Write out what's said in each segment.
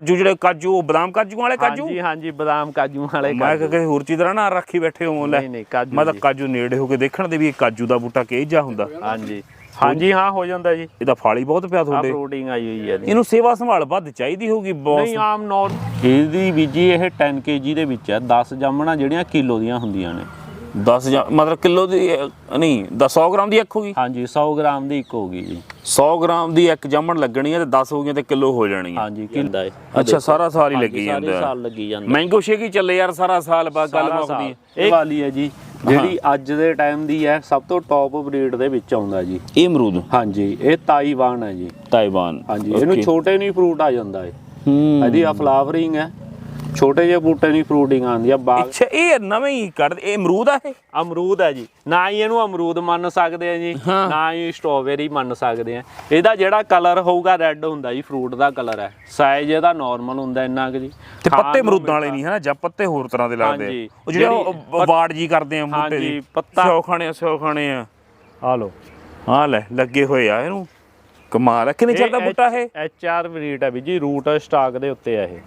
ਕਾਜੂ ਜਿਹੜੇ ਕਾਜੂ ਉਹ ਬਦਾਮ ਕਾਜੂ ਵਾਲੇ ਕਾਜੂ? ਹਾਂਜੀ ਹਾਂਜੀ ਬਦਾਮ ਕਾਜੂ ਵਾਲੇ ਮੈਂ ਕਿਹਾ ਕਿਸੇ ਹੋਰ ਚੀਜ਼ ਦਾ ਨਾ ਰੱਖੀ ਬੈਠੇ ਹੋ ਲੈ। ਨਹੀਂ, ਨਹੀਂ, ਕਾਜੂ ਮੈਂ ਤਾਂ। ਕਾਜੂ ਨੇੜੇ ਹੋ ਕੇ ਦੇਖਣ ਦੇ ਵੀ ਇਹ ਕਾਜੂ ਦਾ ਬੂਟਾ ਕਿਹ ਜਾ ਹੁੰਦਾ। ਹਾਂਜੀ। ਹਾਂਜੀ ਹਾਂ ਹੋ ਜਾਂਦਾ ਜੀ। ਇਹਦਾ ਫਲ ਹੀ ਬਹੁਤ ਪਿਆ ਆ ਤੁਹਾਡੇ ਪ੍ਰੋਟੀਨ ਆਈ ਹੋਈ ਹੈ ਇਹਨੂੰ ਸੇਵਾ ਸੰਭਾਲ ਵੱਧ ਚਾਹੀਦੀ ਹੋਊਗੀ ਬੌਸ ਨਹੀਂ ਆਮ ਨੌਰ ਇਹਦੀ ਬੀਜੀ ਇਹ 10 ਕੇਜੀ ਦੇ ਵਿੱਚ ਹੈ। 10 ਜਾਮਣਾ ਜਿਹੜੀਆਂ ਕਿਲੋ ਦੀਆਂ ਹੁੰਦੀਆਂ ਨੇ। 10 ਜਾਂ ਮਤਲਬ ਕਿਲੋ ਦੀ ਅਹ, ਨਹੀਂ 100 ਗ੍ਰਾਮ ਦੀ ਇੱਕ ਹੋਗੀ ਹਾਂਜੀ 100 ਗ੍ਰਾਮ ਦੀ ਇੱਕ ਹੋਗੀ ਜੀ। 100 ਗ੍ਰਾਮ ਦੀ ਇੱਕ ਜਾਮਣ ਲੱਗਣੀ ਹੈ ਤੇ 10 ਹੋ ਗਈਆਂ ਤੇ ਕਿਲੋ ਹੋ ਜਾਣੀ ਹੈ। ਹਾਂਜੀ ਕਿੰਦਾ ਹੈ। ਅੱਛਾ ਸਾਰਾ ਸਾਲ ਹੀ ਲੱਗੀ ਸਾਰੇ ਜਾਂਦਾ ਸਾਲ ਲੱਗੀ ਜਾਂਦਾ ਮੈਂਗੋ ਸ਼ੇਕ ਹੀ ਚੱਲੇ ਯਾਰ ਸਾਰਾ ਸਾਲ ਬਾਅਦ ਗੱਲ ਸਾਰਾ ਮੁੱਕਦੀ ਸਾਲ। ਇਹ ਵਾਲੀ ਹੈ ਜੀ ਜਿਹੜੀ ਅੱਜ ਦੇ ਟਾਈਮ ਦੀ ਹੈ ਸਭ ਤੋਂ ਟੌਪ ਬਰੀਡ ਦੇ ਵਿੱਚ ਆਉਂਦਾ ਜੀ। ਇਹ ਅਮਰੂਦ? ਹਾਂਜੀ ਇਹ ਤਾਈਵਾਨ ਹੈ ਜੀ। ਤਾਈਵਾਨ। ਹਾਂਜੀ ਇਹਨੂੰ ਛੋਟੇ ਨਹੀਂ ਫਰੂਟ ਆ ਜਾਂਦਾ ਹੈ ਹੂੰ। ਇਹਦੀ ਆ ਫਲਾਵਰਿੰਗ ਹੈ। ਛੋਟੇ ਜਿਹੇ ਬੂਟੇ ਨਹੀਂ ਫਰੂਟਿੰਗ ਆਉਂਦੀ ਆ ਬਾਗ ਅੱਛਾ ਇਹ ਨਵੇਂ ਹੀ ਕੱਢ ਇਹ ਅਮਰੂਦ ਆ ਇਹ? ਅਮਰੂਦ ਹੈ ਜੀ। ਨਾ ਹੀ ਇਹਨੂੰ ਅਮਰੂਦ ਮੰਨ ਸਕਦੇ ਆ ਜੀ ਨਾ ਹੀ ਸਟ੍ਰਾਬੇਰੀ ਮੰਨ ਸਕਦੇ ਆ। ਇਹਦਾ ਜਿਹੜਾ ਕਲਰ ਹੋਊਗਾ ਰੈੱਡ ਹੁੰਦਾ ਜੀ ਫਰੂਟ ਦਾ ਕਲਰ ਹੈ ਸਾਈਜ਼ ਇਹਦਾ ਨਾਰਮਲ ਹੁੰਦਾ ਇੰਨਾ ਕੁ ਜੀ। ਤੇ ਪੱਤੇ ਅਮਰੂਦਾਂ ਵਾਲੇ ਨਹੀਂ ਹੈ ਨਾ ਜਾਂ ਪੱਤੇ ਹੋਰ ਤਰ੍ਹਾਂ ਦੇ ਲੱਗਦੇ ਹਾਂਜੀ। ਆ। ਉਹ ਜਿਹੜੇ ਬਾੜ ਜੀ ਕਰਦੇ ਆ ਬੂਟੇ ਹਾਂਜੀ, ਦੀ ਪੱਤਾ- ਸਿਓ ਖਾਣੇ ਆ, ਸਿਓ ਖਾਣੇ ਆ। ਆ ਲੋ ਹਾਂ ਲੈ ਲੱਗੇ ਹੋਏ ਆ ਇਹਨੂੰ। ਕਮਾਲ ਹੈ ਕਿੰਨੇ ਚਿਰ ਦਾ ਬੂਟਾ ਇਹ? ਐਚ ਆਰ ਬਰੀਡ ਹੈ ਵੀ ਜੀ ਰੂਟ ਸਟਾਕ ਦੇ ਉੱਤੇ ਆ ਇਹ।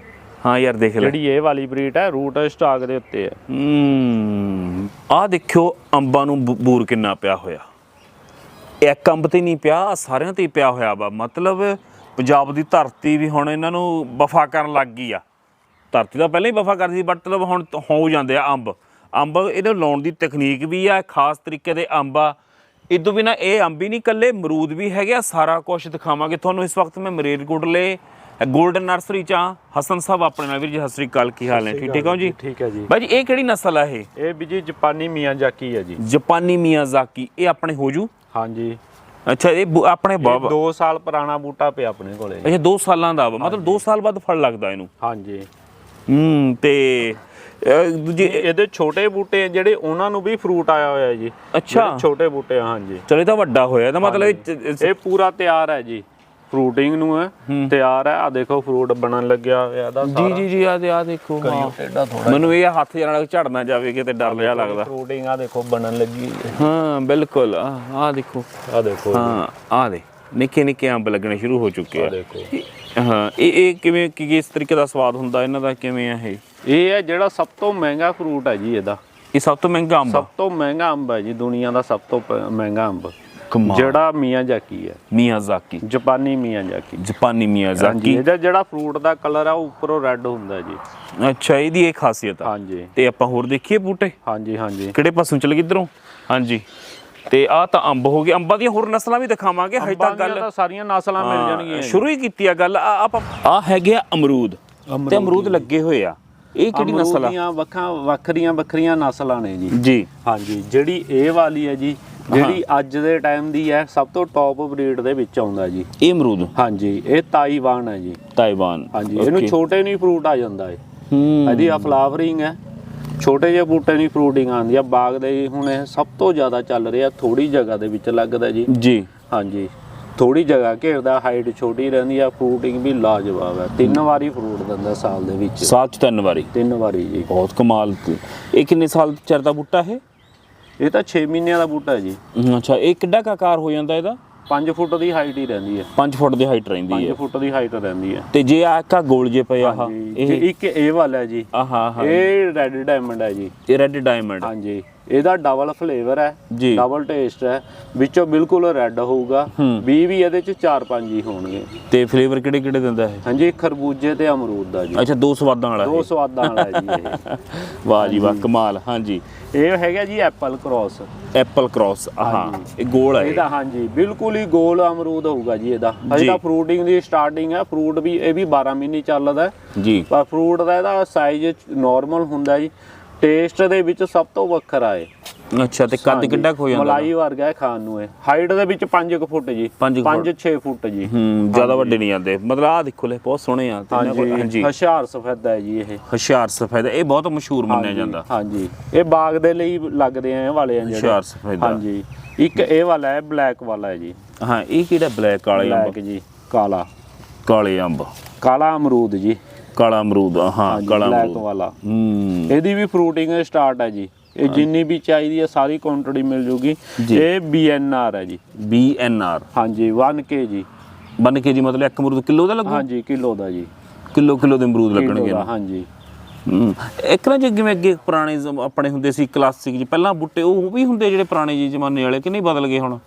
ਹਾਂ ਯਾਰ ਦੇਖ ਲੈ। ਜਿਹੜੀ ਇਹ ਵਾਲੀ ਬਰੀਡ ਹੈ ਰੂਟ ਸਟਾਕ ਦੇ ਉੱਤੇ ਹੈ। ਹੂੰ ਆ ਦੇਖਿਓ ਅੰਬਾਂ ਨੂੰ ਬੂਰ ਕਿੰਨਾ ਪਿਆ ਹੋਇਆ। ਇੱਕ ਅੰਬ ਤੇ ਨਹੀਂ ਪਿਆ ਸਾਰਿਆਂ ਤੇ ਪਿਆ ਹੋਇਆ ਵਾ। ਮਤਲਬ ਪੰਜਾਬ ਦੀ ਧਰਤੀ ਵੀ ਹੁਣ ਇਹਨਾਂ ਨੂੰ ਵਫਾ ਕਰਨ ਲੱਗ ਗਈ ਆ। ਧਰਤੀ ਤਾਂ ਪਹਿਲਾਂ ਹੀ ਵਫਾ ਕਰਦੀ ਸੀ ਬਟ ਮਤਲਬ ਹੁਣ ਹੋ ਜਾਂਦੇ ਆ ਅੰਬ। ਅੰਬ ਇਹਨੂੰ ਲਾਉਣ ਦੀ ਤਕਨੀਕ ਵੀ ਆ ਖਾਸ ਤਰੀਕੇ ਦੇ ਅੰਬ ਆ। ਇਦੋਂ ਬਿਨਾ ਇਹ ਅੰਬ ਹੀ ਨਹੀਂ ਕੱਲੇ ਅਮਰੂਦ ਵੀ ਹੈਗੇ ਆ ਸਾਰਾ ਕੁਝ ਦਿਖਾਵਾਂਗੇ। ਤੁਹਾਨੂੰ ਇਸ ਵਕਤ ਮੈਂ ਮਰੇਰਕੋਟਲੇ ਗੋਲਡਨ ਨਰਸਰੀ ਚ ਆ ਹਸਨ ਸਾਹਿਬ ਆਪਣੇ ਨਾਲ। ਵੀਰ ਜੀ ਸਤਿ ਸ੍ਰੀ ਅਕਾਲ ਕੀ ਹਾਲ ਨੇ? ਠੀਕ ਠੀਕ ਹੋ ਜੀ ਠੀਕ ਹੈ ਜੀ। ਬਾਈ ਜੀ ਇਹ ਕਿਹੜੀ ਨਸਲ ਆ ਇਹ? ਇਹ ਵੀ ਜੀ ਜਾਪਾਨੀ ਮੀਆਂ ਜਾਕੀ ਹੈ ਜੀ। ਜਾਪਾਨੀ ਮੀਆਜ਼ਾਕੀ ਇਹ ਆਪਣੇ ਹੋ ਜੂ? ਹਾਂਜੀ। ਅੱਛਾ ਇਹ ਬੂ- ਆਪਣੇ ਇਹ ਬਾਬਾ 2 ਸਾਲ ਪੁਰਾਣਾ ਬੂਟਾ ਪਿਆ ਆਪਣੇ ਕੋਲੇ ਅੱਛਾ 2 ਸਾਲਾਂ ਦਾ ਵਾ। ਮਤਲਬ 2 ਸਾਲ ਬਾਅਦ ਫਲ ਲੱਗਦਾ ਇਹਨੂੰ? ਹਾਂਜੀ। ਹੂੰ ਤੇ ਅਹ, ਦੂਜੀ ਇਹਦੇ ਛੋਟੇ ਬੂਟੇ ਆ ਜਿਹੜੇ ਉਹਨਾਂ ਨੂੰ ਵੀ ਫਰੂਟ ਆਇਆ ਹੋਇਆ ਹੈ ਜੀ। ਅੱਛਾ। ਜਿਹੜੇ ਛੋਟੇ ਬੂਟੇ ਆ ਹਾਂਜੀ। ਚਲੇ ਤਾਂ ਵੱਡਾ ਹੋਇਆ। ਇਹਦਾ ਮਤਲਬ ਇਹ ਚ- ਇਹ ਪੂਰਾ ਤਿਆਰ ਹੈ ਜੀ। ਫਰੂਟਿੰਗ ਨੂੰ ਹੈ ਤਿਆਰ ਹੈ। ਆ ਦੇਖੋ ਫਰੂਟ ਬਣਨ ਲੱਗਿਆ ਹੋਇਆ ਇਹਦਾ ਜੀ ਜੀ ਜੀ ਆ ਆ ਦੇਖੋ ਹਾਂ। ਟੇਡਾ ਥੋੜਾ ਮੈਨੂੰ ਇਹ ਹੱਥ ਜਣਾ ਝੜਨਾ ਜਾਵੇ ਕਿਤੇ ਡਰ ਲਿਆ ਲੱਗਦਾ। ਫਰੂਟਿੰਗ ਆ ਦੇਖੋ ਬਣਨ ਲੱਗੀ ਹਾਂ। ਬਿਲਕੁਲ। ਆ ਆ ਦੇਖੋ। ਆ ਦੇਖੋ ਹਾਂ ਆ ਦੇ। ਨਿੱਕੇ ਨਿੱਕੇ ਅੰਬ ਲੱਗਣੇ ਸ਼ੁਰੂ ਹੋ ਚੁੱਕੇ ਆ। ਹਾਂ ਇਹ ਇਹ ਕਿਵੇਂ ਕੀ ਕਿਸ ਤਰੀਕੇ ਦਾ ਸਵਾਦ ਹੁੰਦਾ ਇਹਨਾਂ ਦਾ? ਕਿਵੇਂ ਆ ਇਹ? ਇਹ ਹੈ ਜਿਹੜਾ ਸਭ ਤੋਂ ਮਹਿੰਗਾ ਫਰੂਟ ਹੈ ਜੀ ਇਹਦਾ। ਇਹ ਸਭ ਤੋਂ ਮਹਿੰਗਾ ਅੰਬ ਸਭ ਤੋਂ ਮਹਿੰਗਾ ਅੰਬ ਹੈ ਜੀ ਦੁਨੀਆ ਦਾ ਸਭ ਤੋਂ ਪ- ਮਹਿੰਗਾ ਅੰਬ। ਕਮਾਲ। ਜਿਹੜਾ ਮੀਆਂ ਜਾਕੀ ਹੈ। ਮੀਆਜ਼ਾਕੀ ਜਾਪਾਨੀ ਮੀਆਂ ਜਾਕੀ। ਜਾਪਾਨੀ ਮੀਆਜ਼ਾਕੀ ਇਹਦਾ ਜਿਹੜਾ ਫਰੂਟ ਦਾ ਕਲਰ ਆ ਉਹ ਉੱਪਰੋਂ ਰੈੱਡ ਹੁੰਦਾ ਜੀ। ਅੱਛਾ ਇਹਦੀ ਇਹ ਖਾਸੀਅਤ ਆ। ਹਾਂਜੀ। ਤੇ ਆਪਾਂ ਹੋਰ ਦੇਖੀਏ ਬੂਟੇ? ਹਾਂਜੀ ਹਾਂਜੀ। ਕਿਹੜੇ ਪਾਸੋਂ ਚੱਲ ਗਏ ਇਧਰੋਂ? ਹਾਂਜੀ। ਤੇ ਆ ਤਾਂ ਅੰਬ ਹੋ ਗਏ। ਅੰਬਾਂ ਦੀਆਂ ਹੋਰ ਨਸਲਾਂ ਵੀ ਦਿਖਾਵਾਂਗੇ ਹਜੇ ਤੱਕ ਗੱਲ ਤਾਂ ਸਾਰੀਆਂ ਨਸਲਾਂ ਮਿਲ ਜਾਣਗੀਆਂ। ਸ਼ੁਰੂ ਹੀ ਕੀਤੀ ਆ ਗੱਲ। ਆ ਆਪਾਂ ਆ ਹੈਗੇ ਆ ਅਮਰੂਦ। ਤੇ ਅਮਰੂਦ ਲੱਗੇ ਹੋਏ ਆ। ਇਹ ਕਿਹੜੀ ਨਸਲ ਅਮਰੂਦ ਆ ਦੀਆਂ ਵੱਖਾਂ ਵੱਖਰੀਆਂ ਵੱਖਰੀਆਂ ਨਸਲਾਂ ਨੇ ਜੀ। ਜੀ। ਹਾਂਜੀ ਜਿਹੜੀ ਇਹ ਵਾਲੀ ਹੈ ਜੀ ਜਿਹੜੀ ਅੱਜ ਦੇ ਟਾਈਮ ਦੀ ਹੈ ਸਭ ਤੋਂ ਟੌਪ ਬਰੀਡ ਦੇ ਵਿੱਚ ਆਉਂਦਾ ਜੀ। ਇਹ ਅਮਰੂਦ? ਹਾਂਜੀ ਇਹ ਤਾਈਵਾਨ ਹੈ ਜੀ। ਤਾਈਵਾਨ ਹਾਂਜੀ ਇਹਨੂੰ ਛੋਟੇ ਨਹੀਂ ਫਰੂਟ ਆ ਜਾਂਦਾ ਹੈ ਹੂੰ। ਇਹਦੀ ਆ ਫਲਾਵਰਿੰਗ ਹੈ। ਛੋਟੇ ਜਿਹੇ ਬੂਟੇ ਨਹੀਂ ਫਰੂਟਿੰਗ ਆਉਂਦੀ। ਆ ਬਾਗ ਦੇ ਹੁਣ ਇਹ ਸਭ ਤੋਂ ਜ਼ਿਆਦਾ ਚੱਲ ਰਿਹਾ ਥੋੜੀ ਜਗ੍ਹਾ ਦੇ ਵਿੱਚ ਲੱਗਦਾ ਜੀ। ਜੀ। ਹਾਂਜੀ ਥੋੜੀ ਜਗ੍ਹਾ ਘੇਰਦਾ ਹਾਈਟ ਛੋਟੀ ਰਹਿੰਦੀ ਆ ਫਰੂਟਿੰਗ ਵੀ ਲਾਜਵਾਬ ਹੈ। ਤਿੰਨ ਵਾਰੀ ਫਰੂਟ ਦਿੰਦਾ ਸਾਲ ਦੇ ਵਿੱਚ। ਸਾਲ ਚ ਤਿੰਨ ਵਾਰੀ? ਤਿੰਨ ਵਾਰੀ ਜੀ। ਬਹੁਤ ਕਮਾਲ। ਇਹ ਕਿੰਨੇ ਸਾਲ ਚਿਰ ਦਾ ਬੂਟਾ ਇਹ? ਇਹ ਤਾਂ 6 ਮਹੀਨਿਆਂ ਦਾ ਬੂਟਾ ਹੈ ਜੀ। ਅੱਛਾ ਇਹ ਕਿੱਡਾ ਕੁ ਆਕਾਰ ਹੋ ਜਾਂਦਾ ਇਹਦਾ? 5 ਫੁੱਟ ਦੀ ਹਾਈਟ ਹੀ ਰਹਿੰਦੀ ਹੈ। 5 ਫੁੱਟ ਦੀ ਹਾਈਟ ਰਹਿੰਦੀ 5 ਹੈ। ਫੁੱਟ ਦੀ ਹਾਈਟ ਰਹਿੰਦੀ ਹੈ। ਤੇ ਜੇ ਆ ਕਾ ਗੋਲ ਜੇ ਪਏ ਆਹ ਇਹ ਇੱਕ ਇਹ ਵਾਲਾ ਹੈ ਜੀ। ਆਹਾ ਹਾਂ ਇਹ ਰੈੱਡ ਡਾਇਮੰਡ ਹੈ ਜੀ। ਇਹ ਰੈੱਡ ਡਾਇਮੰਡ ਹਾਂਜੀ। ਇਹਦਾ ਡਬਲ ਫਲੇਵਰ ਹੈ ਡਬਲ ਟੇਸਟ ਹੈ ਵਿੱਚੋਂ ਬਿਲਕੁਲ ਰੈੱਡ ਹੋਊਗਾ ਹੂੰ। 20 ਵੀ ਇਹਦੇ ਚ 4-5 ਹੀ ਹੋਣਗੇ। ਤੇ ਫਲੇਵਰ ਕਿਹੜੇ ਕਿਹੜੇ ਦਿੰਦਾ ਇਹ? ਹਾਂਜੀ ਖਰਬੂਜੇ ਤੇ ਅਮਰੂਦ ਦਾ ਜੀ। ਅੱਛਾ ਦੋ ਸਵਾਦਾਂ ਵਾਲਾ ਦੋ। ਸਵਾਦਾਂ ਵਾਲਾ ਹੈ ਜੀ ਇਹ। ਵਾਹ ਜੀ ਵਾਹ ਕਮਾਲ ਹਾਂਜੀ। ਇਹ ਹੈਗਾ ਜੀ ਐਪਲ ਕ੍ਰੋਸ ਐਪਲ ਕ੍ਰਾਸ ਹਾਂ ਇਹ ਗੋਲ ਹੈ ਇਹ। ਇਹਦਾ ਹਾਂਜੀ ਬਿਲਕੁਲ ਹੀ ਗੋਲ ਅਮਰੂਦ ਹੋਊਗਾ ਜੀ ਇਹਦਾ। ਜੀ। ਹਜੇ ਤਾਂ ਫਰੂਟਿੰਗ ਦੀ ਸਟਾਰਟਿੰਗ ਹੈ ਫਰੂਟ ਵੀ ਇਹ ਵੀ 12 ਮਹੀਨੇ ਚੱਲਦਾ ਹੈ। ਜੀ। ਪਰ ਫਰੂਟ ਦਾ ਇਹਦਾ ਸਾਈਜ਼ ਨਾਰਮਲ ਹੁੰਦਾ ਜੀ। ਟੇਸਟ ਦੇ ਵਿੱਚ ਸਭ ਤੋਂ ਵੱਖਰਾ ਹੈ ਅੱਛਾ ਤੇ ਕੱਦ ਕਿੱਡਾ ਕੁ ਹੋ ਜਾਂਦਾ? ਮਲਾਈ ਵਰਗਾ ਹੈ ਖਾਣ ਨੂੰ ਇਹ ਹਾਈਟ ਦੇ ਵਿੱਚ 5 ਫੁੱਟ ਜੀ। ਪੰਜ ਕੁ ਫੁੱਟ। 5-6 ਫੁੱਟ ਜੀ। ਹੂੰ ਜ਼ਿਆਦਾ ਵੱਡੇ ਨਹੀਂ ਜਾਂਦੇ ਮਤਲਬ ਆ ਦੇਖੋ ਲੈ ਬਹੁਤ ਸੋਹਣੇ ਆ। ਤੇ ਇਹਨਾਂ ਕੋਲ- ਹਾਂਜੀ। ਹਾਂਜੀ। ਹਸ਼ਿਆਰ ਸਫੈਦਾ ਹੈ ਜੀ ਇਹ। ਹੁਸ਼ਿਆਰ ਸਫੈਦ। ਇਹ ਬਹੁਤ ਮਸ਼ਹੂਰ ਮੰਨਿਆ ਜਾਂਦਾ। ਹਾਂਜੀ। ਇਹ ਬਾਗ ਦੇ ਲਈ ਲੱਗਦੇ ਆ ਇਹ ਵਾਲੇ ਆ ਜਿਹੜੇ। ਹੁਸ਼ਿਆਰ ਸਫੈਦ। ਹਾਂਜੀ। ਇੱਕ ਇਹ ਵਾਲਾ ਹੈ ਬਲੈਕ ਵਾਲਾ ਹੈ ਜੀ। ਹਾਂ ਇਹ ਕਿਹੜਾ ਬਲੈਕ ਕਾਲੇ ਅੰਬ? ਬਲੈਕ ਜੀ ਕਾਲਾ। ਕਾਲੇ ਅੰਬ। ਕਾਲਾ ਅਮਰੂਦ ਜੀ। ਕਾਲਾ ਅਮਰੂਦ ਹਾਂ ਕਾਲਾ ਬਲੈਕ ਅਮਰੂਦ। ਵਾਲਾ। ਹੂੰ। ਇਹਦੀ ਵੀ ਫਰੂਟਿੰਗ ਸਟਾਰਟ ਹੈ ਜੀ। ਇਹ ਜਿੰਨੀ ਵੀ ਚਾਹੀਦੀ ਹੈ ਸਾਰੀ ਕੁਆਂਟੀਟੀ ਮਿਲ ਜੂਗੀ। ਜੀ। ਇਹ ਬੀਐਨਆਰ ਹੈ ਜੀ। ਆਰ ਹਾਂਜੀ 1 ਜੀ। ਬਨ ਕੇ ਜੀ ਮਤਲਬ ਇੱਕ ਅਮਰੂਦ ਕਿਲੋ ਦਾ ਲੱਗੂ? ਹਾਂਜੀ ਕਿਲੋ ਦਾ ਜੀ। ਕਿਲੋ ਕਿਲੋ ਦੇ ਅਮਰੂਦ ਲੱਗਣਗੇ ਦਾ, ਹਾਂਜੀ। ਹੂੰ। ਇੱਕ ਨਾ ਜਿਵੇਂ ਅੱਗੇ ਪੁਰਾਣੇ ਜ਼ਮ- ਆਪਣੇ ਹੁੰਦੇ ਸੀ ਕਲਾਸਿਕ ਜੀ ਪਹਿਲਾਂ ਬੂਟੇ ਉਹ ਵੀ ਹੁੰਦੇ ਜਿਹੜੇ ਪੁਰਾਣੇ ਜੀ ਜ਼ਮਾਨੇ ਵਾਲੇ ਕਿ ਨਹੀਂ ਬਦਲ ਗਏ ਹੁਣ?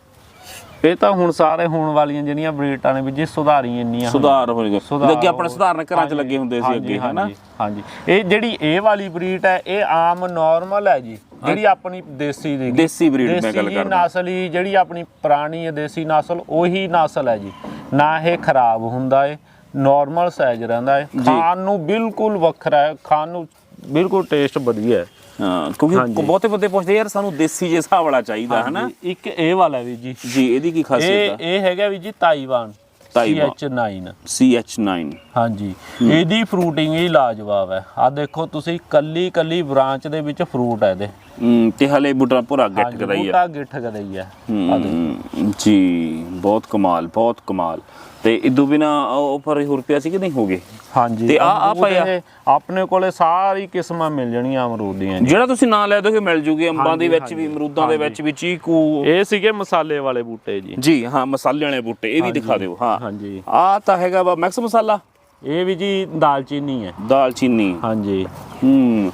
ਇਹ ਤਾਂ ਹੁਣ ਸਾਰੇ ਹੋਣ ਵਾਲੀਆਂ ਜਿਹੜੀਆਂ ਬਰੀਡਾਂ ਨੇ ਵੀ ਜੀ ਸੁਧਾਰੀ ਇੰਨੀਆਂ ਸੁਧਾਰ ਹੋ ਗਏ ਅੱਗੇ ਆਪਣੇ ਸੁਧਾਰਨ ਘਰਾਂ 'ਚ ਲੱਗੇ ਹੁੰਦੇ ਸੀ ਅੱਗੇ ਹਨਾ? ਹਾਂਜੀ, ਇਹ ਜਿਹੜੀ ਇਹ ਵਾਲੀ ਬਰੀਡ ਹੈ ਇਹ ਆਮ ਨਾਰਮਲ ਹੈ ਜੀ। ਜਿਹੜੀ ਆਪਣੀ ਦੇਸੀ ਦੀ ਦੇਸੀ breed ਮੈਂ ਗੱਲ ਕਰਦਾ। ਨਸਲ ਜਿਹੜੀ ਆਪਣੀ ਪੁਰਾਣੀ ਹੈ ਦੇਸੀ ਨਸਲ ਉਹੀ ਨਸਲ ਹੈ ਜੀ। ਨਾ ਇਹ ਖਰਾਬ ਹੁੰਦਾ ਹੈ ਨਾਰਮਲ ਸਾਈਜ਼ ਰਹਿੰਦਾ ਹੈ ਖਾਣ ਨੂੰ ਬਿਲਕੁਲ ਵੱਖਰਾ ਹੈ ਖਾਣ ਨੂੰ ਬਿਲਕੁਲ ਟੇਸਟ ਵਧੀਆ ਹੈ। ਹਾਂ ਕਿਉਂਕਿ ਬਹੁਤੇ ਬੰਦੇ ਪੁੱਛਦੇ ਯਾਰ ਸਾਨੂੰ ਦੇਸੀ ਜੇ ਹਿਸਾਬ ਵਾਲਾ ਚਾਹੀਦਾ ਹਨਾ? ਇੱਕ ਇਹ ਵਾਲਾ ਵੀ ਜੀ। ਜੀ ਇਹਦੀ ਕੀ ਖਾਸੀਅਤ ਹੈ ਇਹ ਹੈਗਾ ਵੀ ਜੀ ਤਾਈਵਾਨ ਤਾਈਵਾਨ। CH9 CH9 ਹਾਂਜੀ। ਇਹਦੀ ਫਰੂਟਿੰਗ ਹੀ ਲਾਜਵਾਬ ਹੈ। ਆ ਦੇਖੋ ਤੁਸੀਂ ਕੱਲੀ ਕੱਲੀ ਬ੍ਰਾਂਚ ਦੇ ਵਿੱਚ ਫਰੂਟ ਹੈ ਇਹਦੇ। ਹੂੰ ਤੇ ਹਲੇ ਬੂਟਾ ਪੂਰਾ ਗੱਟ ਹਾਂਜੀ, ਕਰਾਈ ਆ। ਬੂਟਾ ਗਿੱਠ ਗਈ ਹੈ। ਹੂੰ, ਜੀ ਬਹੁਤ ਕਮਾਲ ਬਹੁਤ ਕਮਾਲ। ਤੇ ਇਦੋਂ ਬਿਨਾ ਉਹ ਪਰ ਹੋਰ ਪਿਆ ਸੀ ਕਿ ਨਹੀਂ ਹੋਗੇ ਹਾਂਜੀ ਤੇ ਆਹ ਅਮਰੂਦ ਪਿਆ? ਆਪਣੇ ਕੋਲੇ ਸਾਰੀ ਕਿਸਮਾਂ ਮਿਲ ਜਾਣੀਆਂ ਅਮਰੂਦ ਦੀਆਂ ਜੀ। ਜਿਹੜਾ ਤੁਸੀਂ ਨਾਂ ਲੈ ਦੋਗੇ ਮਿਲ ਜੂਗੇ। ਅੰਬਾਂ ਦੇ ਵਿੱਚ ਵੀ ਅਮਰੂਦਾਂ ਦੇ ਵਿੱਚ ਵੀ ਚੀਕੂ। ਇਹ ਸੀਗੇ ਮਸਾਲੇ ਵਾਲੇ ਬੂਟੇ ਜੀ। ਜੀ ਹਾਂ ਮਸਾਲੇ ਵਾਲੇ ਬੂਟੇ ਇਹ ਵੀ ਦਿਖਾ ਦਿਓ ਹਾਂ। ਹਾਂਜੀ। ਆ ਤਾਂ ਹੈਗਾ ਵਾ ਮੈਕਸ ਮਸਾਲਾ। ਇਹ ਵੀ ਜੀ ਦਾਲਚੀਨੀ ਹੈ। ਦਾਲਚੀਨੀ। ਹਾਂਜੀ। ਹੂੰ।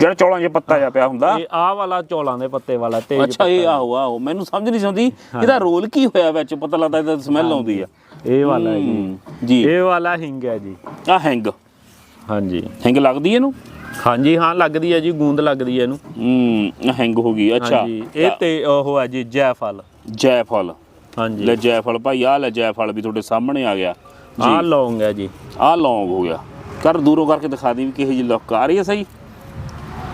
ਜਿਹੜਾ ਚੌਲਾਂ 'ਚ ਪੱਤਾ ਜਿਹਾ ਪਿਆ ਹੁੰਦਾ। ਇਹ ਆਹ ਵਾਲਾ ਚੌਲਾਂ ਦੇ ਪੱਤੇ ਵਾਲਾ ਤੇਜ ਅੱਛਾ ਇਹ ਆਹੋ ਆਹੋ। ਮੈਨੂੰ ਸਮਝ ਨਹੀਂ ਆਉਂਦੀ ਇਹਦਾ ਰੋਲ ਕੀ ਹੋਇਆ ਵਿੱਚ? ਪਤਾ ਲੱਗਦਾ ਇਹਦਾ ਸਮੈਲ ਆਉਂਦੀ ਆ। ਇਹ ਵਾਲਾ ਹੈ ਜੀ। ਜੀ। ਇਹ ਵਾਲਾ ਹਿੰਗ ਹੈ ਜੀ। ਆ ਹੈਂਗ। ਹਾਂਜੀ। ਹੈਂਗ ਲੱਗਦੀ ਇਹਨੂੰ? ਹਾਂਜੀ ਹਾਂ ਲੱਗਦੀ ਹੈ ਜੀ ਗੂੰਦ ਲੱਗਦੀ ਹੈ ਇਹਨੂੰ। ਹੂੰ ਹੈਂਗ ਹੋ ਗਈ ਅੱਛਾ। ਹਾਂਜੀ ਇਹ ਤੇ ਉਹ ਹੈ ਜੀ ਜੈਫਲ। ਜੈਫਲ। ਹਾਂਜੀ। ਲੈ ਜੈਫਲ ਭਾਈ ਆ ਲੈ ਜੈਫਲ ਵੀ ਤੁਹਾਡੇ ਸਾਹਮਣੇ ਆ ਗਿਆ। ਆਹ ਲੌਂਗ ਹੈ ਜੀ। ਆ ਲੌਂਗ ਹੋ ਗਿਆ। ਕਰ ਦੂਰੋਂ ਕਰਕੇ ਦਿਖਾ ਦੀ ਵੀ ਕਿਹੋ ਜਿਹੀ ਲੁੱਕ ਆ ਰਹੀ ਹੈ ਸਹੀ।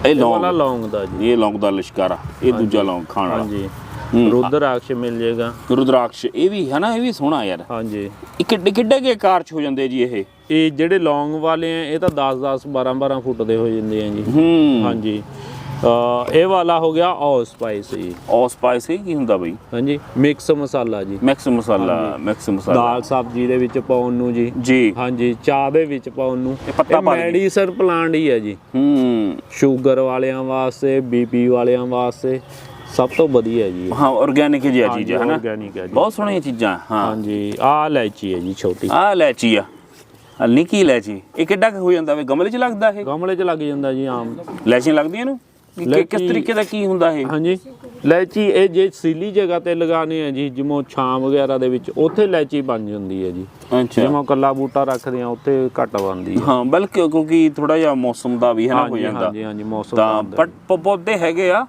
ਇਹ ਵਾਲਾ ਲੌਂਗ। ਲੌਂਗ ਦਾ ਜੀ। ਇਹ ਲੌਂਗ ਦਾ ਲਿਸ਼ਕਾਰਾ ਇਹ ਦੂਜਾ ਲੌਂਗ ਖਾਣ ਵਾਲਾ। ਹਾਂਜੀ। ਰੁਦਰਾਕਸ਼ ਮਿਲ ਜਾਏਗਾ ਰੁਦਰਾਕਸ਼ ਇਹ ਵੀ ਹੈ ਨਾ ਇਹ ਵੀ ਸੋਹਣਾ ਯਾਰ। ਹਾਂਜੀ। ਇਹ ਕਿੱਡੇ ਕਿੱਡੇ ਕੇ ਆਕਾਰ ਚ ਹੋ ਜਾਂਦੇ ਜੀ ਇਹ? ਇਹ ਜਿਹੜੇ ਲੌਂਗ ਵਾਲੇ ਆ ਇਹ ਤਾਂ 10 10 12 12 ਫੁੱਟ ਦੇ ਹੋ ਜਾਂਦੇ ਆ ਜੀ। ਹੂੰ। ਹਾਂਜੀ। ਇਹ ਵਾਲਾ ਹੋ ਗਿਆ ਔ ਸਪਾਈਸ ਜੀ। ਔ ਸਪਾਈਸ ਇਹ ਕੀ ਹੁੰਦਾ ਬਈ? ਹਾਂਜੀ ਮਿਕਸ ਮਸਾਲਾ ਜੀ। ਮਿਕਸ ਮਸਾਲਾ ਮਿਕਸ ਮਸਾਲਾ। ਦਾਲ ਸਬਜ਼ੀ ਦੇ ਵਿੱਚ ਪਾਉਣ ਨੂੰ ਜੀ। ਜੀ। ਹਾਂਜੀ ਚਾਹ ਦੇ ਵਿੱਚ ਪਾਉਣ ਨੂੰ। ਇਹ ਪੱਤਾ ਪਾ। ਮੈਡੀਸਨ ਪਲਾਂਟ ਹੀ ਹੈ ਜੀ। ਹੂੰ। ਸ਼ੂਗਰ ਵਾਲਿਆਂ ਵਾਸਤੇ ਬੀਪੀ ਵਾਲਿਆਂ ਵਾਸਤੇ। ਸਭ ਤੋਂ ਵਧੀਆ ਜੀ। ਹਾਂ ਆਰਗੈਨਿਕ ਜਿਹੀ ਚੀਜ਼ ਹੈ ਹਨਾ? ਆਰਗੈਨਿਕ ਹੈ ਜੀ। ਬਹੁਤ ਸੋਹਣੀਆਂ ਚੀਜ਼ਾਂ ਹਾਂ। ਹਾਂਜੀ ਆਹ ਇਲਾਇਚੀ ਹੈ ਜੀ ਛੋਟੀ। ਆ ਲੈਚੀ ਆ। ਆ ਨਿੱਕੀ ਇਲਾਇਚੀ। ਇਹ ਕਿੱਡਾ ਕੁ ਹੋ ਜਾਂਦਾ ਵੇ? ਗਮਲੇ 'ਚ ਲੱਗਦਾ ਇਹ? ਗਮਲੇ 'ਚ ਲੱਗ ਜਾਂਦਾ ਜੀ ਆਮ। ਲੈਚੀਆਂ ਲੱਗਦੀਆਂ ਇਹਨੂੰ ਕਿ- ਕਿ- ਕਿਸ ਇਲਾਇਚੀ- ਤਰੀਕੇ ਦਾ ਕੀ ਹੁੰਦਾ ਇਹ? ਹਾਂਜੀ। ਇਲਾਇਚੀ ਇਹ ਜੇ ਸੀਲੀ ਜਗ੍ਹਾ ਤੇ ਲਗਾਣੇ ਆ ਜੀ ਜਿਵੇਂ ਛਾਂ ਵਗੈਰਾ ਦੇ ਵਿੱਚ ਉੱਥੇ ਇਲਾਇਚੀ ਬਣ ਜਾਂਦੀ ਹੈ ਜੀ। ਅੱਛਾ। ਜਿਵੇਂ ਕੱਲਾ ਬੂਟਾ ਰੱਖਦੇ ਆ ਉੱਥੇ ਘੱਟ ਬਣਦੀ ਹੈ। ਹਾਂ ਬਲਕਿ ਕਿਉਂਕਿ ਥੋੜਾ ਜਿਹਾ ਮੌਸਮ ਦਾ ਵੀ ਹੈ ਨਾ ਹੋ ਜਾਂਦਾ। ਹਾਂਜੀ ਹਾਂਜੀ ਮੌਸਮ ਦਾ ਬਟ ਪੌਦੇ ਹੈਗੇ ਆ।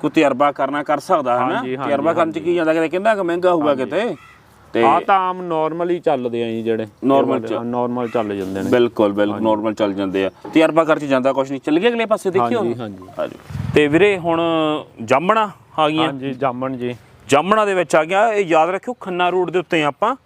ਕੋਈ ਤਜਰਬਾ ਕਰਨਾ ਕਰ ਸਕਦਾ ਹੈ ਨਾ? ਹਾਂਜੀ, ਹਾਂਜੀ, ਤਜਰਬਾ ਕਰਨ ਚ ਕੀ ਜਾਂਦਾ? ਕਿਤੇ ਕਿੰਨਾ ਕੁ ਮਹਿੰਗਾ ਹੋਊਗਾ ਕਿਤੇ? ਤੇ ਆ ਤਾਂ ਆਮ ਨਾਰਮਲ ਹੀ ਚੱਲਦੇ ਆ ਜੀ ਜਿਹੜੇ। Normal ਚ। ਨਾਰਮਲ ਚੱਲ ਜਾਂਦੇ ਨੇ। ਬਿਲਕੁਲ ਬਿਲਕੁਲ ਨਾਰਮਲ ਚੱਲ ਜਾਂਦੇ ਆ। ਤਜਰਬਾ ਕਰ ਚ ਜਾਂਦਾ ਕੁਝ ਨਹੀਂ। ਚੱਲ ਗਿਆ ਅਗਲੇ ਪਾਸੇ ਦੇਖਿਓ। ਹਾਂਜੀ ਹਾਂਜੀ। ਤੇ ਵੀਰੇ ਹੁਣ ਜਾਮਣਾ ਆ ਗਈਆਂ। ਹਾਂਜੀ ਜਾਮਣ ਜੀ। ਜਾਮਣਾ ਦੇ ਵਿੱਚ ਆ ਗਿਆ। ਇਹ ਯਾਦ ਰੱਖਿਓ ਖੰਨਾ ਰੋਡ ਦੇ ਉੱਤੇ ਆਪਾਂ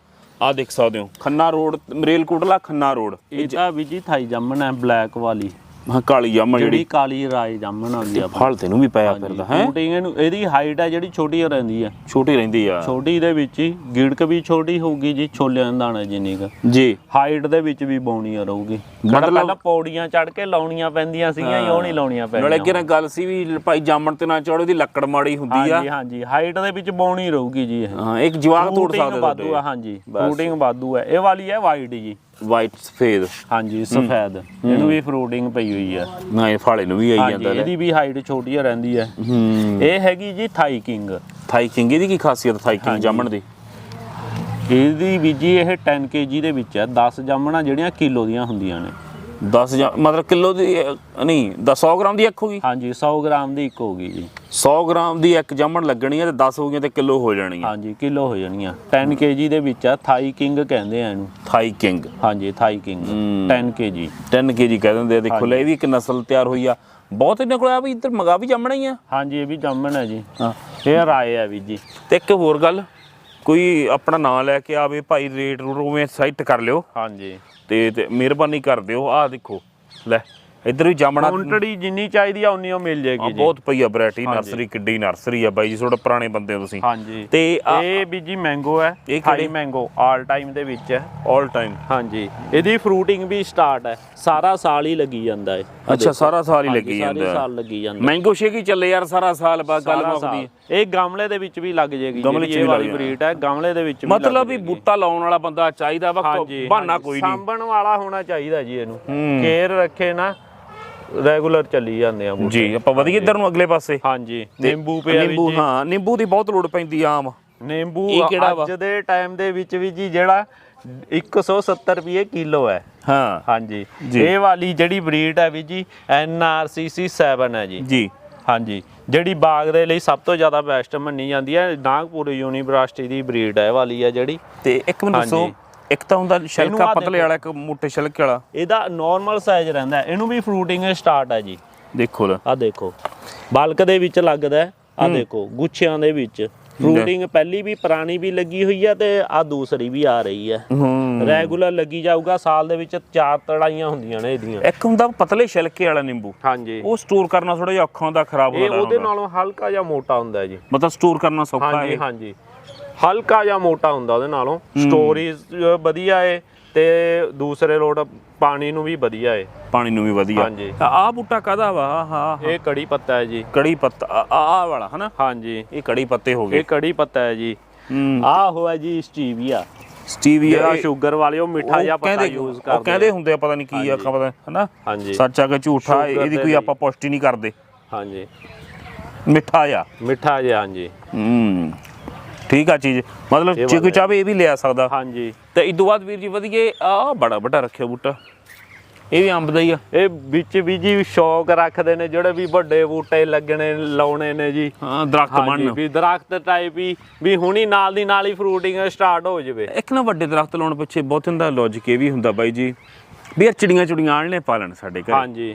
ਆ ਦੇਖ ਸਕਦੇ ਹੋ। Khanna road Marel Kotla Khanna road. ਇਹ ਤਾਂ ਵੀ ਜੀ ਥਾਈ ਜਾਮਣ ਹੈ ਬਲੈਕ ਵਾਲੀ। ਹਾਂ ਕਾਲੀ ਜਾਮਣ ਜਿਹੜੀ ਜਿਹੜੀ। ਕਾਲੀ ਰਾਈ ਜਾਮਣ ਆਉਂਦੀ ਆ ਫਲ ਤੈਨੂੰ ਵੀ ਪਾਇਆ ਫਿਰਦਾ ਹੈ? ਸ਼ੂਟਿੰਗ ਇਹਨੂੰ ਇਹਦੀ ਹਾਈਟ ਹੈ ਜਿਹੜੀ ਛੋਟੀ ਰਹਿੰਦੀ ਹੈ ਛੋਟੀ ਰਹਿੰਦੀ ਆ। ਛੋਟੀ ਦੇ ਵਿੱਚ ਹੀ ਗਿੜਕ ਵੀ ਛੋਟੀ ਹੋਊਗੀ ਜੀ ਛੋਲਿਆਂ ਦਾ ਦਾਣਾ ਜਿੰਨੀ ਕੁ। ਜੀ। ਹਾਈਟ ਦੇ ਵਿੱਚ ਵੀ ਬੌਣੀਆਂ ਰਹੂਗੀ। ਮਤਲਬ ਪਹਿਲਾਂ ਪੌੜੀਆਂ ਚੜ ਕੇ ਲਾਉਣੀਆਂ ਪੈਂਦੀਆਂ ਸੀਗੀਆਂ ਜੀ, ਉਹ ਨਹੀਂ ਲਾਉਣੀਆਂ ਨਾਲੇ ਪੈਂਦੀਆਂ ਅੱਗੇ ਨਾਲ ਗੱਲ ਸੀ ਵੀ ਭਾਈ ਜਾਮਣ ਤੇ ਨਾ ਚੜੋ ਦੀ ਲੱਕੜ ਮਾੜੀ ਹੁੰਦੀ ਆ। ਹਾਂਜੀ ਹਾਂਜੀ। ਹਾਈਟ ਦੇ ਵਿੱਚ ਬੌਣੀ ਰਹੂਗੀ ਜੀ ਇਹ। ਹਾਂ ਇੱਕ ਜਵਾਕ ਤੋੜ ਸਕਦੇ ਵਾਧੂ ਆ ਹਾਂਜੀ। ਫਰੂਟਿੰਗ ਵਾਧੂ ਹੈ ਇਹ ਵਾਲੀ ਹੈ ਵਾਈਟ ਜੀ। ਵਾਈਟ ਸਫੇਦ। ਹਾਂਜੀ ਸਫੈਦ। ਇਹਨੂੰ ਵੀ ਫਰੂਟਿੰਗ ਪਈ ਹੋਈ ਹੈ ਨਾ ਇਹ ਫਾਲੇ ਨੂੰ ਵੀ ਆਈ ਹਾਂਜੀ ਜਾਂਦਾ ਇਹਦੀ ਵੀ ਹਾਈਟ ਛੋਟੀ ਰਹਿੰਦੀ ਹੈ ਹੂੰ। ਇਹ ਹੈਗੀ ਜੀ ਥਾਈ ਕਿੰਗ ਥਾਈ ਕਿੰਗ ਦੀ ਕੀ ਖਾਸੀਅਤ ਥਾਈ ਕਿੰਗ ਜਾਮਣ ਦੀ? ਇਹਦੀ ਵੀ ਜੀ ਇਹ 10 ਕੇਜੀ ਦੇ ਵਿੱਚ ਹੈ 10 ਜਾਮਣਾ ਜਿਹੜੀਆਂ ਕਿਲੋ ਦੀਆਂ ਹੁੰਦੀਆਂ ਨੇ। 10 ਜਾਂ ਮਤਲਬ ਕਿਲੋ ਦੀ ਅਹ, ਨਹੀਂ 100 ਗ੍ਰਾਮ ਦੀ ਇੱਕ ਹੋਗੀ ਹਾਂਜੀ 100 ਗ੍ਰਾਮ ਦੀ ਇੱਕ ਹੋਗੀ ਜੀ। 100 ਗ੍ਰਾਮ ਦੀ ਇੱਕ ਜਾਮਣ ਲੱਗਣੀ ਹੈ ਤੇ 10 ਹੋ ਗਈਆਂ ਤੇ ਕਿਲੋ ਹੋ ਜਾਣੀ ਹੈ ਹਾਂਜੀ ਕਿਲੋ ਹੋ ਜਾਣੀਆਂ। 10 ਕੇਜੀ ਦੇ ਵਿੱਚ ਆ ਥਾਈ ਕਿੰਗ ਕਹਿੰਦੇ ਆ ਇਹਨੂੰ। Thai king. ਹਾਂਜੀ ਥਾਈ ਕਿੰਗ। ਹੂੰ। 10 ਕੇਜੀ 10 ਕੇਜੀ ਕਹਿ ਦਿੰਦੇ ਆ। ਦੇਖੋ ਲੈ ਇਹ ਵੀ ਇੱਕ ਨਸਲ ਤਿਆਰ ਹੋਈ ਆ। ਬਹੁਤ ਇਹਨਾਂ ਕੋਲ ਆ ਵੀ ਇੱਧਰ ਮਗਾ ਵੀ ਜਾਮਣਾ ਹੀ ਆ। ਹਾਂਜੀ ਇਹ ਵੀ ਜਾਮਣ ਹੈ ਜੀ। ਹਾਂ। ਇਹ ਰਾਏ ਹੈ ਵੀ ਜੀ। ਤੇ ਇੱਕ ਹੋਰ ਗੱਲ ਕੋਈ ਆਪਣਾ ਨਾਂ ਲੈ ਕੇ ਆਵੇ ਭਾਈ ਰੇਟ ਰੂਟ ਉਵੇਂ ਸਾਈਟ ਕਰ ਲਿਓ। ਹਾਂਜੀ। ਤੇ ਤੇ ਮਿਹਰਬਾਨੀ ਕਰ ਦਿਓ। ਆਹ ਦੇਖੋ ਲੈ। ਇੱਧਰ ਵੀ ਜਾਮਣਾ ਕੁਆਂਟੀਟੀ ਜਿੰਨੀ ਚਾਹੀਦੀ ਆ ਉਨੀ ਉਹ ਮਿਲ ਜਾਏਗੀ ਜੀ। ਬਹੁਤ ਪਈ ਆ ਵੈਰਾਈਟੀ ਨਰਸਰੀ ਕਿੱਡੀ ਨਰਸਰੀ ਆ ਬਾਈ ਜੀ ਥੋੜਾ ਪੁਰਾਣੇ ਬੰਦੇ ਹੋ ਤੁਸੀਂ। ਹਾਂਜੀ। ਤੇ ਇਹ ਵੀ ਜੀ ਮੈਂਗੋ ਹੈ ਇਹ ਕਿਹੜੀ? ਮੈਂਗੋ ਆਲ ਟਾਈਮ ਦੇ ਵਿੱਚ ਹੈ। 올 ਟਾਈਮ ਹਾਂਜੀ। ਇਹਦੀ ਫਰੂਟਿੰਗ ਵੀ ਸਟਾਰਟ ਹੈ। ਸਾਰਾ ਸਾਲ ਹੀ ਲੱਗੀ ਜਾਂਦਾ ਹੈ ਅੱਛਾ। ਸਾਰਾ ਸਾਲ ਹੀ ਲੱਗੀ ਸਾਰੇ ਜਾਂਦਾ। ਸਾਲ ਲੱਗੀ ਜਾਂਦਾ। ਮੈਂਗੋ ਸ਼ੇਕ ਹੀ ਚੱਲੇ ਯਾਰ ਸਾਰਾ ਸਾਲ ਬਾਅਦ ਗੱਲ ਸਾਰਾ ਮੁੱਕਦੀ। ਇਹ ਗਮਲੇ ਦੇ ਵਿੱਚ ਵੀ ਲੱਗ ਜਾਏਗੀ ਜਿਹੜੀ ਇਹ ਵਾਲੀ ਬਰੀਡ ਹੈ ਗਮਲੇ ਦੇ ਵਿੱਚ ਵੀ ਮਤਲਬ ਵੀ। ਬੂਟਾ ਲਾਉਣ ਵਾਲਾ ਬੰਦਾ ਚਾਹੀਦਾ ਵਾ ਬਹਾਨਾ ਕੋਈ ਨਹੀਂ। ਸਾਂਭਣ ਵਾਲਾ ਹੋਣਾ ਚਾਹੀਦਾ ਜੀ ਇਹਨੂੰ। ਕੇਅਰ ਰੱਖੇ ਨਾ। ਰੈਗੂਲਰ ਚੱਲੀ ਜਾਂਦੇ ਆ ਬੂਟੇ। ਜੀ ਆਪਾਂ ਵਧੀਆ ਇੱਧਰ ਨੂੰ ਅਗਲੇ ਪਾਸੇ। ਹਾਂਜੀ ਨਿੰਬੂ ਪਿਆ ਵੀ ਨਿੰਬੂ ਹਾਂ ਨਿੰਬੂ ਦੀ ਬਹੁਤ ਲੋੜ ਪੈਂਦੀ ਆਮ। ਨਿੰਬੂ? ਅੱਜ ਦੇ ਟਾਈਮ ਦੇ ਵਿੱਚ ਵੀ ਜੀ ਜਿਹੜਾ 170 ਰੁਪਏ ਕਿਲੋ ਹੈ। ਹਾਂ। ਹਾਂਜੀ। ਇਹ ਵਾਲੀ ਜਿਹੜੀ ਬਰੀਡ ਹੈ ਵੀ ਜੀ NRCC 7 ਹੈ ਜੀ। ਜੀ। ਹਾਂਜੀ। ਜਿਹੜੀ ਬਾਗ ਦੇ ਲਈ ਸਭ ਤੋਂ ਜ਼ਿਆਦਾ ਬੈਸਟ ਮੰਨੀ ਜਾਂਦੀ ਹੈ ਨਾਗਪੁਰ ਯੂਨੀਵਰਸਿਟੀ ਦੀ ਬਰੀਡ ਹੈ ਵਾਲੀ ਹੈ ਜਿਹੜੀ। ਤੇ ਇੱਕ ਮਿੰਟ ਦੱਸੋ। ਇੱਕ ਤਾਂ ਹੁੰਦਾ ਛਿਲਕਾ ਇਹਨੂੰ ਆਹ ਪਤਲੇ ਵਾਲਾ ਇੱਕ ਮੋਟੇ ਛਿਲਕੇ ਵਾਲਾ। ਇਹਦਾ ਨਾਰਮਲ ਸਾਈਜ਼ ਰਹਿੰਦਾ ਹੈ। ਇਹਨੂੰ ਵੀ ਫਰੂਟਿੰਗ ਸਟਾਰਟ ਹੈ ਜੀ। ਦੇਖੋ ਲੈ। ਆ ਦੇਖੋ। ਬਲਕ ਦੇ ਵਿੱਚ ਲੱਗਦਾ ਆ ਦੇਖੋ ਗੁੱਛਿਆਂ ਦੇ ਵਿੱਚ। ਫਰੂਟਿੰਗ ਪਹਿਲੀ ਵੀ ਪੁਰਾਣੀ ਵੀ ਲੱਗੀ ਹੋਈ ਹੈ ਤੇ ਆ ਦੂਸਰੀ ਵੀ ਆ ਰਹੀ ਹੈ। ਹੂੰ। ਰੈਗੂਲਰ ਲੱਗੀ ਜਾਊਗਾ। ਸਾਲ ਦੇ ਵਿੱਚ ਚਾਰ ਤੜਾਈਆਂ ਹੁੰਦੀਆਂ ਨੇ ਇਹਦੀਆਂ। ਇੱਕ ਹੁੰਦਾ ਪਤਲੇ ਛਿਲਕੇ ਵਾਲਾ ਨਿੰਬੂ। ਹਾਂਜੀ। ਉਹ ਸਟੋਰ ਕਰਨਾ ਥੋੜਾ ਜਿਹਾ ਔਖਾ ਹੁੰਦਾ ਖਰਾਬ ਇਹ ਹੁੰਦਾ ਉਹਦੇ ਹੁੰਦਾ। ਨਾਲੋਂ ਹਲਕਾ ਜਿਹਾ ਮੋਟਾ ਹੁੰਦਾ ਹੈ ਜੀ। ਮਤਲਬ ਸਟੋਰ ਕਰਨਾ ਸੌਖਾ ਹਾਂਜੀ ਹੈ ਹਾਂਜੀ। ਹਲਕਾ ਜਿਹਾ ਮੋਟਾ ਹੁੰਦਾ ਉਹਦੇ ਨਾਲੋਂ। ਸਟੋਰੇਜ ਵਧੀਆ ਏ ਤੇ ਦੂਸਰੇ ਲੋਟ ਪਾਣੀ ਨੂੰ ਵੀ ਵਧੀਆ ਏ। ਪਾਣੀ ਨੂੰ ਵੀ ਵਧੀਆ। ਹਾਂਜੀ। ਆ ਬੂਟਾ ਕਾਦਾ ਵਾ? ਆਹ ਆਹ ਇਹ ਕੜੀ ਪੱਤਾ ਹੈ ਜੀ। ਕੜੀ ਪੱਤਾ ਆਹ ਵਾਲਾ ਹਨਾ? ਹਾਂਜੀ। ਇਹ ਕੜੀ ਪੱਤੇ ਹੋ ਗਏ। ਇਹ ਕੜੀ ਪੱਤਾ ਹੈ ਜੀ। ਹੂੰ। ਆਹ ਹੋਇਆ ਜੀ ਸਟੀਵੀਆ। ਸਟੀਵੀਆ ਸ਼ੂਗਰ ਵਾਲੇ ਉਹ ਮਿੱਠਾ ਜਿਹਾ ਉਹ ਪੱਤਾ ਯੂਜ਼ ਉਹ ਕਰਦੇ ਕਹਿੰਦੇ ਹੁੰਦੇ ਆ ਪਤਾ ਨਹੀਂ ਕੀ ਆ ਖਬਰ ਹਨਾ? ਹਾਂਜੀ। ਸੱਚ ਕਿ ਝੂਠਾ ਇਹਦੀ ਕੋਈ। ਆਪਾਂ ਪੁਸ਼ਟੀ ਨਹੀਂ ਕਰਦੇ। ਹਾਂਜੀ। ਮਿੱਠਾ ਆ ਮਿੱਠਾ ਜਿਹਾ ਹਾਂਜੀ। ਹੂੰ। ਠੀਕ ਆ ਚੀਜ਼। ਮਤਲਬ ਜੇ ਕੋਈ ਚਾਹਵੇ ਇਹ ਵੀ ਲਿਆ ਸਕਦਾ। ਹਾਂਜੀ। ਤੇ ਇਦੋਂ ਬਾਅਦ ਵੀਰ ਜੀ ਵਧੀਆ ਆ ਬੜਾ ਵੱਡਾ ਰੱਖਿਆ ਬੂਟਾ। ਇਹ ਵੀ ਅੰਬ ਦਾ ਹੀ ਆ। ਇਹ ਵਿੱਚ ਵੀ ਜੀ ਸ਼ੌਕ ਰੱਖਦੇ ਨੇ ਜਿਹੜੇ ਵੀ ਵੱਡੇ ਬੂਟੇ ਲੱਗਣੇ ਲਾਉਣੇ ਨੇ ਜੀ। ਹਾਂ ਦਰਖਤ ਹਾਂਜੀ ਬਣ ਵੀ ਦਰਖਤ ਟਾਈਪ ਹੀ ਵੀ ਹੁਣੀ ਨਾਲ ਦੀ ਨਾਲ ਹੀ ਫਰੂਟਿੰਗ ਸਟਾਰਟ ਹੋ ਜਾਵੇ। ਇੱਕ ਨਾ ਵੱਡੇ ਦਰਖਤ ਲਾਉਣ ਪਿੱਛੇ ਬਹੁਤ ਹੁੰਦਾ ਲੌਜੀਕ ਇਹ ਵੀ ਹੁੰਦਾ ਬਾਈ ਜੀ ਵੀ ਚਿੜੀਆਂ ਚੁੜੀਆਂ ਆਣਨੇ ਪਾਲਣ ਸਾਡੇ ਘਰ। ਹਾਂਜੀ।